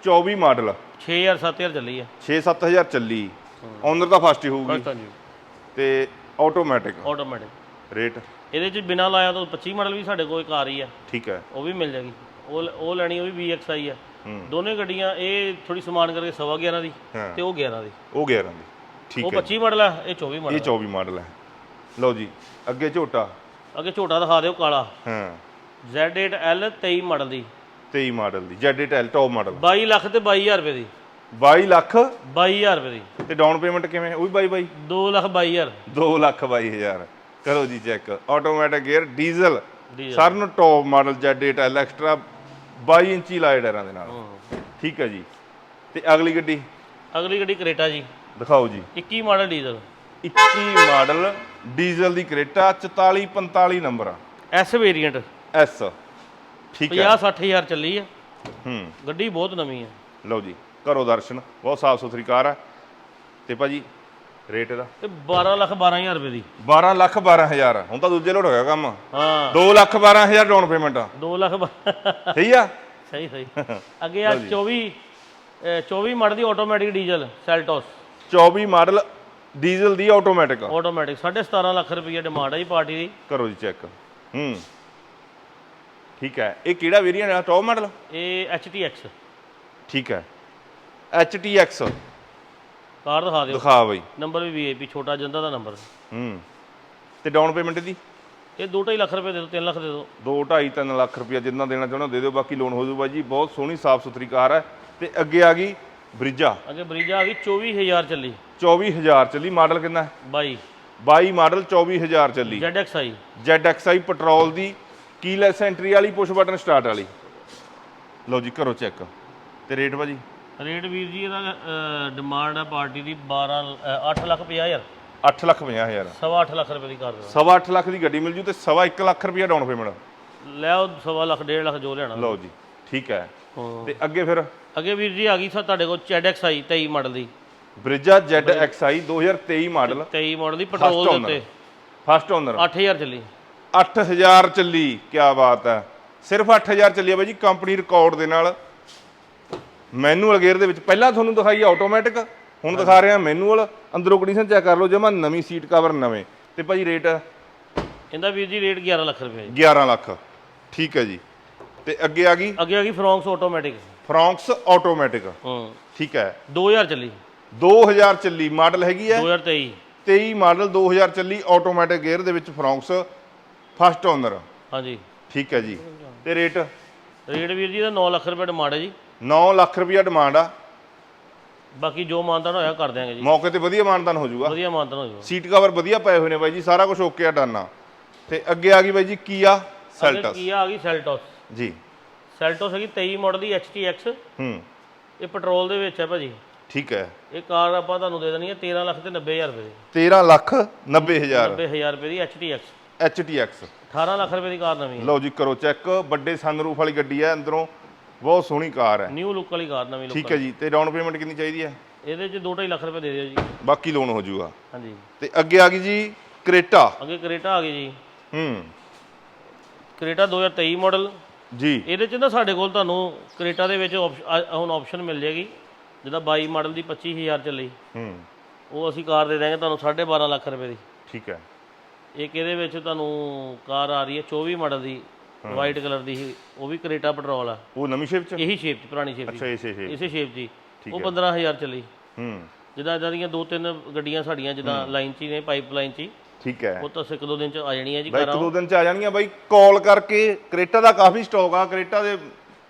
24 ਮਾਡਲ 6000 7000 ਚੱਲੀ ਆ। 6-7000 ਚੱਲੀ। ਓਨਰ ਦਾ ਫਸਟ ਹੀ ਹੋਊਗੀ। ਤੇ ਆਟੋਮੈਟਿਕ ਆਟੋਮੈਟਿਕ ਰੇਟ ਇਹਦੇ ਚ ਬਿਨਾ ਲਾਇਆ ਤੋਂ 25 ਮਾਡਲ ਵੀ ਸਾਡੇ ਕੋਲ ਇੱਕ ਆ ਰਹੀ ਆ। ਠੀਕ ਹੈ। ਉਹ ਵੀ ਮਿਲ ਜਾਏਗੀ। ਉਹ ਉਹ ਲੈਣੀ ਉਹ ਵੀ VXI ਆ। ਹੂੰ। ਦੋਨੇ ਗੱਡੀਆਂ ਇਹ ਥੋੜੀ ਸਮਾਨ ਕਰਕੇ ਸਵਾ 11 ਦੀ ਹਾਂ। ਤੇ ਉਹ 11 ਦੀ। ਉਹ 11 ਦੀ। ਠੀਕ ਉਹ ਹੈ 25 ਮਾਡਲ ਆ ਇਹ 24 ਇਹ ਮਾਡਲ 24 ਮਾਡਲ ਹੈ ਲਓ ਜੀ ਅੱਗੇ ਝੋਟਾ। ਅੱਗੇ ਝੋਟਾ ਦਿਖਾ ਦਿਓ ਕਾਲਾ। ਹਾਂ। Z8L 23 ਮਾਡਲ ਦੀ। 23 ਮਾਡਲ ਦੀ। Z eight L top model 22 lakh ਤੇ 22000 ਰੁਪਏ ਦੀ। 22 ਲੱਖ? 22000 ਰੁਪਏ ਦੀ। ਤੇ ਡਾਊਨ ਪੇਮੈਂਟ ਕਿਵੇਂ? ਉਹ ਵੀ ਬਾਈ ਬਾਈ। 2 ਲੱਖ 22000 2 ਲੱਖ 22000 ਕਰੋ ਜੀ check. Automatic gear diesel diesel. ਸਰਨ top model Z eight L extra 22 ਇੰਚੀ ਲਾਏ ਟਾਇਰਾਂ ਦੇ ਨਾਲ। ਠੀਕ ਹੈ ਜੀ। ਤੇ ਅਗਲੀ ਗੱਡੀ? ਅਗਲੀ ਗੱਡੀ ਕਰੇਟਾ ਜੀ। ਦਿਖਾਓ ਜੀ। 21 ਮਾਡਲ ਡੀਜ਼ਲ। 21 ਮਾਡਲ ਡੀਜ਼ਲ ਦੀ Creta 44 45 number S variant. S. ਠੀਕ ਹੈ। 50 60000 ਚੱਲੀ ਆ। ਹੂੰ। ਗੱਡੀ ਬਹੁਤ ਨਵੀਂ ਆ। ਲਓ ਜੀ ਕਰੋ ਦਰਸ਼ਨ। ਬਹੁਤ ਸਾਫ਼ ਸੁਥਰੀ ਕਾਰ ਹੈ ਤੇ ਭਾਜੀ ਰੇਟ ਇਹਦਾ? ਤੇ 12 ਲੱਖ 12000 ਰੁਪਏ ਦੀ। 12 ਲੱਖ 12000 ਹੁਣ ਤਾਂ ਦੂਜੇ ਲੋਟ ਹੋ ਗਿਆ ਕੰਮ। ਹਾਂ। 2 ਲੱਖ 12000 ਡਾਊਨ ਪੇਮੈਂਟ 2 ਲੱਖ ਸਹੀ ਆ? ਸਹੀ ਸਹੀ। ਅੱਗੇ ਆ 24 ਅਹ 24 ਮਾਡਲ ਦੀ automatic diesel Seltos 24 model diesel ਦੀ ਆਟੋਮੈਟਿਕ ਆਟੋਮੈਟਿਕ 17.5 ਲੱਖ ਰੁਪਏ ਡਿਮਾਂਡ ਹੈ ਜੀ ਪਾਰਟੀ ਦੀ। ਕਰੋ ਜੀ ਚੈੱਕ ਹੂੰ। ਠੀਕ ਹੈ। ਇਹ ਕਿਹੜਾ ਵੇਰੀਐਂਟ ਹੈ ਟੌਪ ਮਾਡਲ ਇਹ HTX ਠੀਕ ਹੈ। HTX ਕਾਰ ਦਿਖਾ ਦਿਓ। ਦਿਖਾ ਬਈ। ਨੰਬਰ ਵੀ VIP ਛੋਟਾ ਜੰਦਾ ਦਾ ਨੰਬਰ। ਹੂੰ। ਤੇ ਡਾਊਨ ਪੇਮੈਂਟ ਦੀ ਇਹ 2.5 ਲੱਖ ਰੁਪਏ ਦੇ ਦਿਓ 3 ਲੱਖ ਦੇ ਦਿਓ। 2 2.5 3 ਲੱਖ ਰੁਪਇਆ ਜਿੰਨਾ ਦੇਣਾ ਚਾਹੁੰਦਾ ਦੇ ਦਿਓ ਬਾਕੀ ਲੋਨ ਹੋ ਜਾਊਗਾ ਜੀ। ਬਹੁਤ ਸੋਹਣੀ ਸਾਫ਼ ਸੁਥਰੀ ਕਾਰ ਹੈ। ਤੇ ਅੱਗੇ ਆ ਗਈ ਬ੍ਰਿਜਾ। ਅੱਗੇ ਬਰੀਜਾ ਆ ਗਈ 24000 ਚੱਲੀ। 24000 ਚੱਲੀ। ਮਾਡਲ ਕਿੰਨਾ ਹੈ? 22 22 ਮਾਡਲ 24000 ਚੱਲੀ। ZXi ZXi ਪੈਟਰੋਲ ਦੀ ਕੀਲੈਸ ਐਂਟਰੀ ਵਾਲੀ ਪੁਸ਼ ਬਟਨ ਸਟਾਰਟ ਵਾਲੀ। ਲਓ ਜੀ ਕਰੋ ਚੈੱਕ ਤੇ ਰੇਟ ਭਾਜੀ? ਰੇਟ ਵੀਰ ਜੀ ਇਹਦਾ ਡਿਮਾਂਡ ਹੈ ਪਾਰਟੀ ਦੀ 12 8 ਲੱਖ 50000 8 ਲੱਖ 50000 ਸਵਾ 8 ਲੱਖ ਰੁਪਏ ਦੀ ਕਰ ਦਿਓ ਸਵਾ 8 ਲੱਖ ਦੀ ਗੱਡੀ ਮਿਲ ਜੂ ਤੇ ਸਵਾ 1 ਲੱਖ ਰੁਪਇਆ ਡਾਊਨ ਪੇਮੈਂਟ ਲੈ ਆਓ ਸਵਾ ਲੱਖ 1.5 ਲੱਖ ਜੋ ਲੈਣਾ। ਲਓ ਜੀ ਠੀਕ ਹੈ। ਤੇ ਅੱਗੇ ਫਿਰ? ਅੱਗੇ ਵੀਰ ਜੀ ਆ ਗਈ ਸਾ ਤੁਹਾਡੇ ਕੋਲ ZXi 23 ਮਾਡਲ ਦੀ। Brezza ZXi 2023 model. 23 ਮਾਡਲ ਦੀ ਪੈਟਰੋਲ ਦੇ। ਉੱਤੇ। ਫਸਟ ਓਨਰ 8000 ਚੱਲੀ। 8000 ਚੱਲੀ ਕੀ ਬਾਤ ਹੈ। ਸਿਰਫ 8000 ਚੱਲੀ ਹੈ ਬਾਈ ਜੀ ਕੰਪਨੀ ਰਿਕਾਰਡ ਦੇ ਨਾਲ ਮੈਨੂਅਲ ਗੇਅਰ ਦੇ ਵਿੱਚ ਪਹਿਲਾਂ ਤੁਹਾਨੂੰ ਦਿਖਾਈ ਆਟੋਮੈਟਿਕ ਹੁਣ ਦਿਖਾ ਰਹੇ ਮੈਨੂਅਲ। ਅੰਦਰੋਂ ਕੰਡੀਸ਼ਨ ਚੈੱਕ ਕਰ ਲਓ ਜਮਾ ਨਵੀਂ ਸੀਟ ਕਵਰ ਨਵੇਂ। ਤੇ ਭਾਜੀ ਰੇਟ ਇਹਦਾ ਵੀਰ ਜੀ ਰੇਟ 11 ਲੱਖ ਰੁਪਏ ਜੀ। 11 ਲੱਖ। ਠੀਕ ਹੈ ਜੀ। ਤੇ ਅੱਗੇ ਆ ਗਈ? ਅੱਗੇ ਆ ਗਈ ਫਰੌਂਕਸ ਆਟੋਮੈਟਿਕ ਫਰੌਂਕਸ ਆਟੋਮੈਟਿਕ ਹਾਂ। ਠੀਕ ਹੈ। 2000 ਚੱਲੀ। 2000 ਚੱਲੀ। ਮਾਡਲ ਹੈਗੀ ਹੈ? 2023 23 ਮਾਡਲ 2000 ਚੱਲੀ। ਆਟੋਮੈਟਿਕ ਗੇਅਰ ਦੇ ਵਿੱਚ ਫਰੌਂਕਸ ਫਸਟ ਓਨਰ ਹਾਂਜੀ। ਠੀਕ ਹੈ ਜੀ। ਤੇ ਰੇਟ ਰੇਟ ਵੀਰ ਜੀ ਦਾ 9 ਲੱਖ ਰੁਪਏ ਡਿਮਾਂਡ ਹੈ ਜੀ। 9 ਲੱਖ ਰੁਪਇਆ ਡਿਮਾਂਡ ਆ। ਬਾਕੀ ਜੋ ਮਾਨਤਾਨ ਹੋਇਆ ਕਰ ਦਿਆਂਗੇ ਜੀ। ਮੌਕੇ ਤੇ ਵਧੀਆ ਮਾਨਦਾਨ ਹੋ ਜਾਊਗਾ। ਵਧੀਆ ਮਾਨਤਾਨ ਹੋ ਜਾਊਗਾ। ਸੀਟ ਕਵਰ ਵਧੀਆ ਪਏ ਹੋਏ ਨੇ ਬਾਈ ਜੀ ਸਾਰਾ ਕੁਝ ਓਕੇ ਆ ਡਨ ਆ। ਤੇ ਅੱਗੇ ਆ ਗਈ ਬਾਈ ਜੀ ਕੀਆ ਸੈਲਟਸ ਕੀ ਆ ਗਈ ਸੈਲਟੋਸ ਜੀ। ਸੈਲਟੋਸ ਹੈਗੀ 23 ਮਾਡਲ ਦੀ HTX ਹੂੰ। ਇਹ ਪੈਟਰੋਲ ਦੇ ਵਿੱਚ ਹੈ ਭਾਜੀ। ਠੀਕ ਹੈ। ਇਹ ਕਾਰ ਆਪਾਂ ਤੁਹਾਨੂੰ ਦੇ ਦੇਣੀ ਹੈ 13 ਲੱਖ ਤੇ 90000 ਰੁਪਏ ਦੀ। 13 ਲੱਖ 90000 90000 ਰੁਪਏ ਦੀ HTX HTX 18 ਲੱਖ ਰੁਪਏ ਦੀ ਕਾਰ ਨਵੀਂ ਹੈ। ਲਓ ਜੀ ਕਰੋ ਚੈੱਕ ਵੱਡੇ ਸਨਰੂਫ ਵਾਲੀ ਗੱਡੀ ਹੈ ਅੰਦਰੋਂ ਬਹੁਤ ਸੋਹਣੀ ਕਾਰ ਹੈ। ਨਿਊ ਲੁੱਕ ਵਾਲੀ ਕਾਰ ਨਵੀਂ ਲੁੱਕ ਠੀਕ ਹੈ ਜੀ ਤੇ ਡਾਊਨ ਪੇਮੈਂਟ ਕਿੰਨੀ ਚਾਹੀਦੀ ਹੈ? ਇਹਦੇ ਚ 2.5 ਲੱਖ ਰੁਪਏ ਦੇ ਦਿਓ ਜੀ। ਬਾਕੀ ਲੋਨ ਹੋ ਜਾਊਗਾ। ਹਾਂਜੀ। ਤੇ ਅੱਗੇ ਆ ਗਈ ਜੀ ਕਰੇਟਾ। ਅੱਗੇ ਕਰੇਟਾ ਆ ਗਈ ਜੀ। ਹੂੰ। ਕਰੇਟਾ 2023 ਮਾਡਲ ਜੀ। ਇਹਦੇ ਚ ਨਾ ਸਾਡੇ ਕੋਲ ਤੁਹਾਨੂੰ ਕਰੇਟਾ ਦੇ ਵਿੱਚ ਹੁਣ ਆਪਸ਼ਨ ਮਿਲ ਜੇਗੀ ਜਿਹਦਾ 22 ਮਾਡਲ ਦੀ 25000 ਚੱਲੀ। ਹੂੰ। ਉਹ ਅਸੀਂ ਕਾਰ ਦੇ ਦਾਂਗੇ ਤੁਹਾਨੂੰ 12.5 ਲੱਖ ਰੁਪਏ ਦੀ। ਠੀਕ ਹੈ। ਇੱਕ ਇਹਦੇ ਵਿੱਚ ਤੁਹਾਨੂੰ ਕਾਰ ਆ ਰਹੀ ਹੈ 24 ਮਾਡਲ ਦੀ। ਵਾਈਟ ਕਲਰ ਦੀ ਸੀ, ਉਹ ਵੀ ਕਰੇਟਾ ਪੈਟਰੋਲ ਆ। ਉਹ ਨਵੀਂ ਸ਼ੇਪ ਚ? ਇਹੀ ਸ਼ੇਪ 'ਚ ਪੁਰਾਣੀ ਸ਼ੇਪ ਅੱਛਾ ਇਸੇ ਸ਼ੇਪ ਇਸੇ ਸ਼ੇਪ ਦੀ। ਉਹ 15000 ਚੱਲੀ। ਹੂੰ। ਜਿੱਦਾਂ ਇਦਾਂ ਦੀਆਂ ਦੋ ਤਿੰਨ ਗੱਡੀਆਂ ਸਾਡੀਆਂ ਜਿੱਦਾਂ ਲਾਈਨ 'ਚ ਨੇ ਪਾਈਪ ਲਾਈਨ 'ਚ ਠੀਕ ਹੈ। ਉਹ ਤਾਂ ਇੱਕ ਦੋ ਦਿਨ ਚ ਆ ਜਾਣੀ ਹੈ ਜੀ ਘਰਾਂ ਇੱਕ ਦੋ ਦਿਨ ਚ ਆ ਜਾਣਗੀਆਂ ਬਾਈ। ਕਾਲ ਕਰਕੇ ਕ੍ਰੇਟਾ ਦਾ ਕਾਫੀ ਸਟਾਕ ਆ। ਕ੍ਰੇਟਾ ਦੇ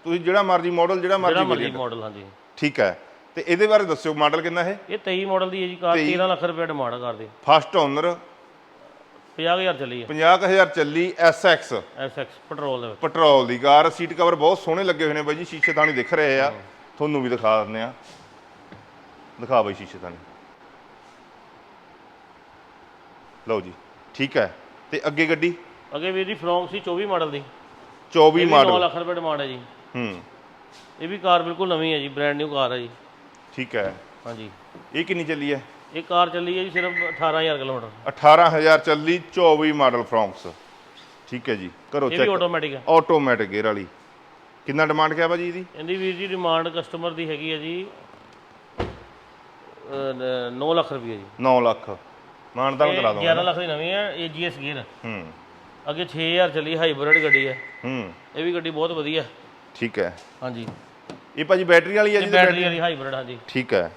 ਤੁਸੀਂ ਜਿਹੜਾ ਮਰਜ਼ੀ ਮਾਡਲ ਜਿਹੜਾ ਜਿਹੜਾ ਮਰਜ਼ੀ ਮਰਜ਼ੀ variant। ਮਾਡਲ ਹਾਂਜੀ। ਠੀਕ ਹੈ। ਤੇ ਇਹਦੇ ਬਾਰੇ ਦੱਸਿਓ ਮਾਡਲ ਕਿੰਨਾ ਇਹ ਇਹ 23 ਮਾਡਲ ਦੀ ਹੈ ਜੀ ਕਾਰ 13 ਲੱਖ ਰੁਪਏ ਡਿਮਾਂਡ ਕਰਦੇ ਫਸਟ ਓਨਰ 50000 ਚੱਲੀ ਹੈ 50000 ਚੱਲੀ SX ਐਸਐਕਸ ਪੈਟਰੋਲ ਦੇ ਵਿੱਚ। ਪੈਟਰੋਲ ਦੀ ਕਾਰ ਸੀਟ ਕਵਰ ਬਹੁਤ ਸੋਹਣੇ ਲੱਗੇ ਹੋਏ ਨੇ ਬਾਈ ਜੀ ਸ਼ੀਸ਼ੇ ਤਾਣੀ ਦਿਖ ਰਹੇ ਆ। ਤੁਹਾਨੂੰ ਵੀ ਦਿਖਾ ਦਿੰਦੇ ਆ। ਦਿਖਾ ਬਾਈ ਸ਼ੀਸ਼ੇ ਤਾਣੀ। ਲਓ ਜੀ ਠੀਕ ਹੈ। ਤੇ ਅੱਗੇ ਗੱਡੀ? ਅੱਗੇ ਵੀਰ ਜੀ ਫਰੋਂਕ ਸੀ 24 ਮਾਡਲ ਦੀ। 24 ਇਹ ਵੀ 9 ਮਾਡਲ ਲੱਖ ਰੁਪਏ ਡਿਮਾਂਡ ਹੈ ਜੀ। ਹੂੰ। ਇਹ ਵੀ ਕਾਰ ਬਿਲਕੁਲ ਨਵੀਂ ਹੈ ਜੀ ਬ੍ਰਾਂਡ ਨਿਊ ਕਾਰ ਹੈ ਜੀ। ਠੀਕ ਹੈ। ਹਾਂਜੀ। ਇਹ ਕਿੰਨੀ ਚੱਲੀ ਹੈ? ਇਹ ਕਾਰ ਚੱਲੀ ਹੈ ਜੀ ਸਿਰਫ 18000 ਕਿਲੋਮੀਟਰ। 18000 ਚੱਲੀ 24 ਮਾਡਲ ਫਰੌਂਕਸ। ਠੀਕ ਹੈ ਜੀ ਕਰੋ ਇਹ ਵੀ ਚੈੱਕ ਆਟੋਮੈਟਿਕ ਹੈ। ਆਟੋਮੈਟਿਕ ਗੇਅਰ ਵਾਲੀ। ਕਿੰਨਾ ਡਿਮਾਂਡ ਕਿਆ ਭਾਜੀ ਇਹਦੀ? ਇਹਦੀ ਵੀਰ ਜੀ ਡਿਮਾਂਡ ਕਸਟਮਰ ਦੀ ਹੈਗੀ ਹੈ ਜੀ 9 ਲੱਖ ਰੁਪਏ ਜੀ। 9 ਲੱਖ। ਮਾਨਦਾਨ ਇਹ ਕਰਾ ਦਵਾਂਗੇ 11 ਲੱਖ ਦੀ ਨਵੀਂ ਹੈ ਇਹ ਜੀਐਸ ਗੇਅਰ ਹੂੰ। ਅੱਗੇ 6000 ਚੱਲੀ ਹਾਈਬ੍ਰਿਡ ਗੱਡੀ ਹੈ। ਹੂੰ। ਇਹ ਵੀ ਗੱਡੀ ਬਹੁਤ ਵਧੀਆ। ਠੀਕ ਹੈ। ਹਾਂਜੀ। ਇਹ ਭਾਜੀ ਬੈਟਰੀ ਵਾਲੀ ਹੈ ਇਹ ਜੀ ਬੈਟਰੀ ਵਾਲੀ ਹਾਈਬ੍ਰਿਡ ਹਾਂਜੀ। ਠੀਕ ਹੈ।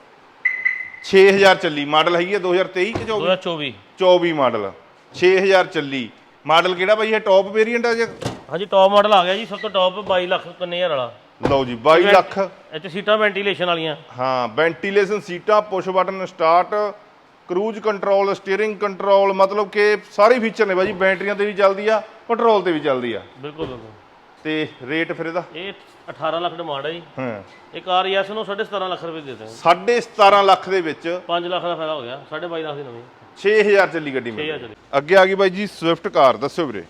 6000 ਚੱਲੀ ਮਾਡਲ ਹੈਗੀ ਹੈ 2023 ਕਿ 24 2024 24 ਮਾਡਲ 6000 ਚੱਲੀ। ਮਾਡਲ ਕਿਹੜਾ ਭਾਈ ਇਹ ਟੌਪ ਵੇਰੀਐਂਟ ਹੈ ਜੀ? ਹਾਂਜੀ ਟੌਪ ਮਾਡਲ ਆ ਗਿਆ ਜੀ ਸਭ ਤੋਂ ਟੌਪ 22 ਲੱਖ 3000 ਵਾਲਾ। ਲਓ ਜੀ 22 ਲੱਖ। 'ਚ ਸੀਟਾਂ ਵੈਂਟੀਲੇਸ਼ਨ ਵਾਲੀਆਂ। ਹਾਂ ਵੈਂਟੀਲੇਸ਼ਨ ਸੀਟਾਂ push button start cruise control steering control ਮਤਲਬ ਕਿ ਸਾਰੇ ਫੀਚਰ ਨੇ ਬਾਈ ਜੀ ਬੈਟਰੀਆਂ ਤੇ ਵੀ ਚੱਲਦੀ ਆ ਪੈਟਰੋਲ ਤੇ ਵੀ ਚੱਲਦੀ ਆ। ਬਿਲਕੁਲ ਬਿਲਕੁਲ। ਤੇ ਰੇਟ ਫਿਰ ਇਹਦਾ? ਇਹ 18 ਲੱਖ ਡਿਮਾਂਡ ਹੈ ਜੀ। ਹਾਂ। ਇਹ ਕਾਰ ਯੈਸ ਨੂੰ 17.5 ਲੱਖ ਰੁਪਏ ਦੇ ਦੇਵਾਂਗੇ 17.5 ਲੱਖ ਦੇ ਵਿੱਚ 5 ਲੱਖ ਦਾ ਫਾਇਦਾ ਹੋ ਗਿਆ 22.5 ਲੱਖ ਦੀ ਨਵੀਂ। 6000 ਚੱਲੀ ਗੱਡੀ ਮਿਲ 6000 ਚੱਲੀ। ਅੱਗੇ ਆ ਗਈ ਬਾਈ ਜੀ ਸਵਿਫਟ ਕਾਰ ਦੱਸਿਓ ਵੀਰੇ।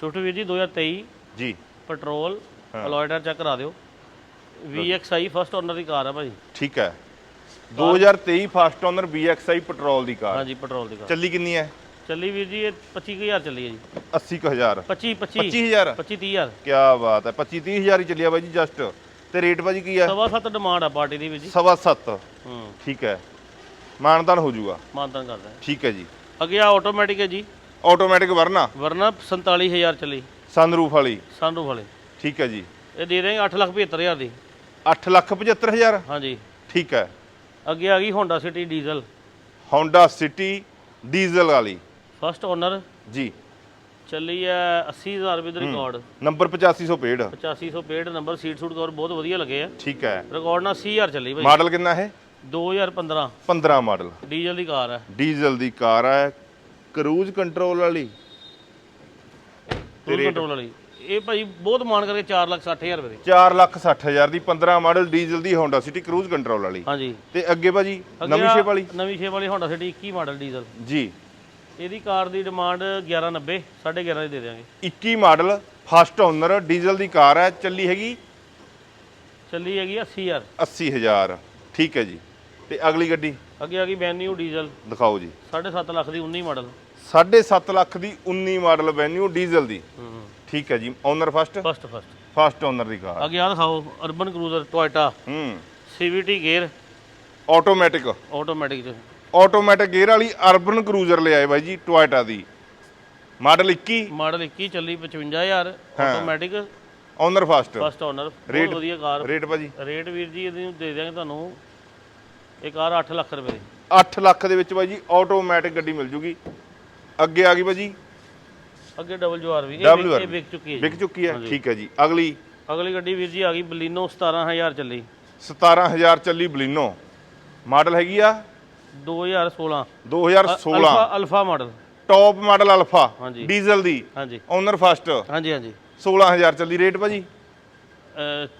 ਸਵਿਫਟ ਵੀਰ ਜੀ 2023 ਜੀ। ਪੈਟਰੋਲ ਅਲੋਇਡਰ ਚੈੱਕ ਕਰਾ ਦਿਓ। VXI ਫਸਟ ਓਨਰ ਦੀ ਕਾਰ ਹੈ ਭਾਜੀ ਠੀਕ ਹੈ। 2023 ਫਸਟ ਓਨਰ BXI ਪੈਟਰੋਲ ਦੀ ਕਾਰ। ਹਾਂਜੀ ਪੈਟਰੋਲ ਦੀ ਕਾਰ। ਚੱਲੀ ਕਿੰਨੀ ਹੈ? ਚੱਲੀ ਵੀਰ ਜੀ ਇਹ 25000 ਚੱਲੀ ਹੈ ਜੀ। 80000 25 25 25000 25 30000 ਕੀ ਬਾਤ ਹੈ 25 30000 ਹੀ ਚੱਲਿਆ ਬਾਈ ਜੀ ਜਸਟ ਤੇ ਰੇਟ ਭਾਜੀ ਕੀ ਹੈ? ਸਵਾ ਸੱਤ ਡਿਮਾਂਡ ਆ ਪਾਰਟੀ ਦੀ ਵੀਰ ਜੀ। ਸਵਾ ਸੱਤ। ਹੂੰ। ਠੀਕ ਹੈ। ਮਾਨਦਾਨ ਹੋ ਜਾਊਗਾ। ਮਾਨਤਨ ਕਰਦਾ। ਠੀਕ ਹੈ ਜੀ। ਅੱਗੇ ਆ ਆਟੋਮੈਟਿਕ ਹੈ ਜੀ। ਆਟੋਮੈਟਿਕ ਵਰਨਾ? ਵਰਨਾ 47000 ਚੱਲੀ। ਸਨਰੂਫ ਵਾਲੀ। ਸਨਰੂਫ ਵਾਲੇ। ਠੀਕ ਹੈ ਜੀ। ਇਹ ਦੇ ਦੇਂਗੇ 875000 ਦੀ। 875000 ਹਾਂਜੀ। ਠੀਕ ਹੈ। ਅੱਗੇ ਆ ਗਈ Honda City diesel Honda City diesel ਵਾਲੀ। ਫਸਟ ਓਨਰ ਜੀ। ਚੱਲੀ ਹੈ 80000 ਰੁਪਏ ਦਾ record number 8565 8565 number seat suit cover ਬਹੁਤ ਵਧੀਆ ਲੱਗੇ ਆ। ਠੀਕ ਹੈ। ਰਿਕਾਰਡ ਨਾਲ 80000 ਚੱਲੀ ਭਾਈ ਮਾਡਲ ਕਿੰਨਾ ਹੈ 2015 15 ਮਾਡਲ ਡੀਜ਼ਲ ਦੀ ਕਾਰ ਹੈ। ਡੀਜ਼ਲ ਦੀ ਕਾਰ ਹੈ। ਕਰੂਜ਼ ਕੰਟਰੋਲ ਵਾਲੀ। ਟੂਲ ਕੰਟਰੋਲ ਵਾਲੀ। ਇਹ ਭਾਈ ਬਹੁਤ ਮਾਨ ਕਰਕੇ 460000 ਰੁਪਏ ਦੀ। 4 ਲੱਖ 60 ਹਜ਼ਾਰ ਦੀ 15 ਮਾਡਲ ਡੀਜ਼ਲ ਦੀ Honda ਸਿਟੀ ਕਰੂਜ਼ ਕੰਟਰੋਲ ਵਾਲੀ। ਹਾਂਜੀ। ਤੇ ਅੱਗੇ ਭਾਜੀ ਨਵੀਂ ਸ਼ੇਪ ਵਾਲੀ? ਨਵੀਂ ਸ਼ੇਪ ਵਾਲੀ ਹੋਂਡਾ ਸਿਟੀ 21 ਮਾਡਲ ਡੀਜ਼ਲ ਜੀ। ਇਹਦੀ ਕਾਰ ਦੀ ਡਿਮਾਂਡ 1190 11.5 ਦੀ ਦੇਵਾਂਗੇ 21 ਮਾਡਲ ਫਸਟ ਓਨਰ ਡੀਜ਼ਲ ਦੀ ਕਾਰ ਹੈ ਚੱਲੀ ਹੈਗੀ? ਚੱਲੀ ਹੈਗੀ 80000 80000 ਠੀਕ ਹੈ ਜੀ। ਤੇ ਅਗਲੀ ਗੱਡੀ? ਅੱਗੇ ਆ ਗਈ ਵੈਨਿਊ ਡੀਜ਼ਲ ਦਿਖਾਓ ਜੀ। 7.5 ਲੱਖ ਦੀ 19 ਮਾਡਲ। 7.5 ਲੱਖ ਦੀ 19 ਮਾਡਲ ਵੈਨਿਊ ਡੀਜ਼ਲ ਦੀ। ਠੀਕ ਹੈ ਜੀ। Owner first first first first owner ਦੀ ਕਾਰ। ਅੱਗੇ ਆ ਦਿਖਾਓ ਅਰਬਨ ਕਰੂਜ਼ਰ ਟੋਇਟਾ ਹੂੰ। CVT gear automatic automatic automatic gear ਵਾਲੀ ਅਰਬਨ ਕਰੂਜ਼ਰ ਲਿਆਏ ਬਾਈ ਜੀ ਟੋਇਟਾ ਦੀ। ਮਾਡਲ 21 ਮਾਡਲ 21 ਚੱਲੀ 55000 automatic owner first first owner ਬਹੁਤ ਵਧੀਆ ਕਾਰ। ਰੇਟ ਭਾਜੀ। ਰੇਟ ਵੀਰ ਜੀ ਇਹਦੀ ਦੇ ਦਿਆਂਗੇ ਤੁਹਾਨੂੰ। ਇਹ ਕਾਰ 8 ਲੱਖ ਰੁਪਏ ਦੀ। 8 ਲੱਖ ਦੇ ਵਿੱਚ ਬਾਈ ਜੀ ਆਟੋਮੈਟਿਕ ਗੱਡੀ ਮਿਲ ਜੂਗੀ। ਅੱਗੇ ਆ ਗਈ ਬਾਜੀ ਅੱਗੇ ਡਬਲ ਜਵਾਰ ਵੀ। ਇਹ ਵਿਕ- ਚੁੱਕੀ ਹੈ ਵਿਕ ਚੁੱਕੀ ਹੈ। ਠੀਕ ਹੈ ਜੀ। ਅਗਲੀ। ਅਗਲੀ ਗੱਡੀ ਵੀਰ ਜੀ ਆ ਗਈ ਬਲੀਨੋ 17000 ਚੱਲੀ। 17000 ਚੱਲੀ ਬਲੀਨੋ। ਮਾਡਲ ਹੈਗੀ ਆ 2016 2016 alpha alpha model. Top model alpha. Diesel ਦੀ। ਹਾਂਜੀ। Owner first. ਹਾਂਜੀ ਹਾਂਜੀ। 16000 ਚੱਲੀ ਰੇਟ ਭਾਜੀ?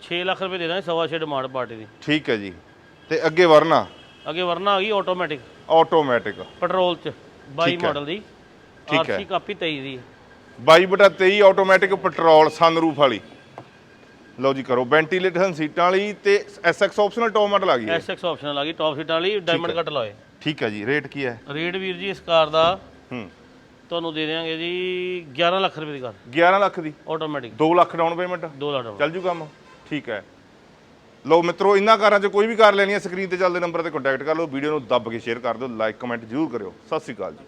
6 ਲੱਖ ਰੁਪਏ ਦੇ ਦਾਂਗੇ ਸਵਾ ਛੇ ਡਿਮਾਂਡ ਪਾਰਟੀ ਦੀ। ਠੀਕ ਹੈ ਜੀ। ਤੇ ਅੱਗੇ ਵਰਨਾ? ਅੱਗੇ ਵਰਨਾ ਆ ਗਈ ਆਟੋਮੈਟਿਕ ਆਟੋਮੈਟਿਕ ਪੈਟਰੋਲ ਚ 22 ਠੀਕ ਹੈ। ਮਾਡਲ ਦੀ। ਠੀਕ ਹੈ। ਆਰਸੀ ਕਾਪੀ 23 ਦੀ। 22 ਬਟਾ 23 ਆਟੋਮੈਟਿਕ ਪੈਟਰੋਲ ਸਨਰੂਫ ਵਾਲੀ। ਲਓ ਜੀ ਕਰੋ ਵੈਂਟੀਲੇਟਰ ਸੀਟਾਂ ਵਾਲੀ ਤੇ ਐਸਐਕਸ ਆਪਸ਼ਨਲ ਟੌਪ ਮਾਡਲ ਆ ਗਈ ਹੈ ਐਸਐਕਸ ਆਪਸ਼ਨਲ ਆ ਗਈ ਟੌਪ ਸੀਟਾਂ ਵਾਲੀ ਡਾਇਮੰਡ ਕੱਟ ਲਾਏ ਠੀਕ ਹੈ ਜੀ ਰੇਟ ਕੀ ਹੈ? ਰੇਟ ਵੀਰ ਜੀ ਇਸ ਕਾਰ ਦਾ ਹੂੰ। ਤੁਹਾਨੂੰ ਦੇ ਦੇਵਾਂਗੇ ਜੀ 11 ਲੱਖ ਰੁਪਏ ਦੀ ਕਾਰ। 11 ਲੱਖ ਦੀ? Automatic 2 lakh down payment 2 lakh ਚੱਲ ਜੂ ਕੰਮ? ਠੀਕ ਹੈ। ਲਓ ਮਿੱਤਰੋ ਇਹਨਾਂ ਕਾਰਾਂ 'ਚ ਕੋਈ ਵੀ ਕਾਰ ਲੈਣੀ ਹੈ ਸਕਰੀਨ ਤੇ ਚੱਲਦੇ ਨੰਬਰ ਤੇ ਕੰਟੈਕਟ ਕਰ ਲਓ ਵੀਡੀਓ ਨੂੰ ਦੱਬ ਕੇ ਸ਼ੇਅਰ ਕਰ ਦਿਓ ਲਾਈਕ ਕਮੈਂਟ ਜ਼ਰੂਰ ਕਰਿਓ। ਸਤਿ ਸ਼੍ਰੀ ਅਕਾਲ ਜੀ।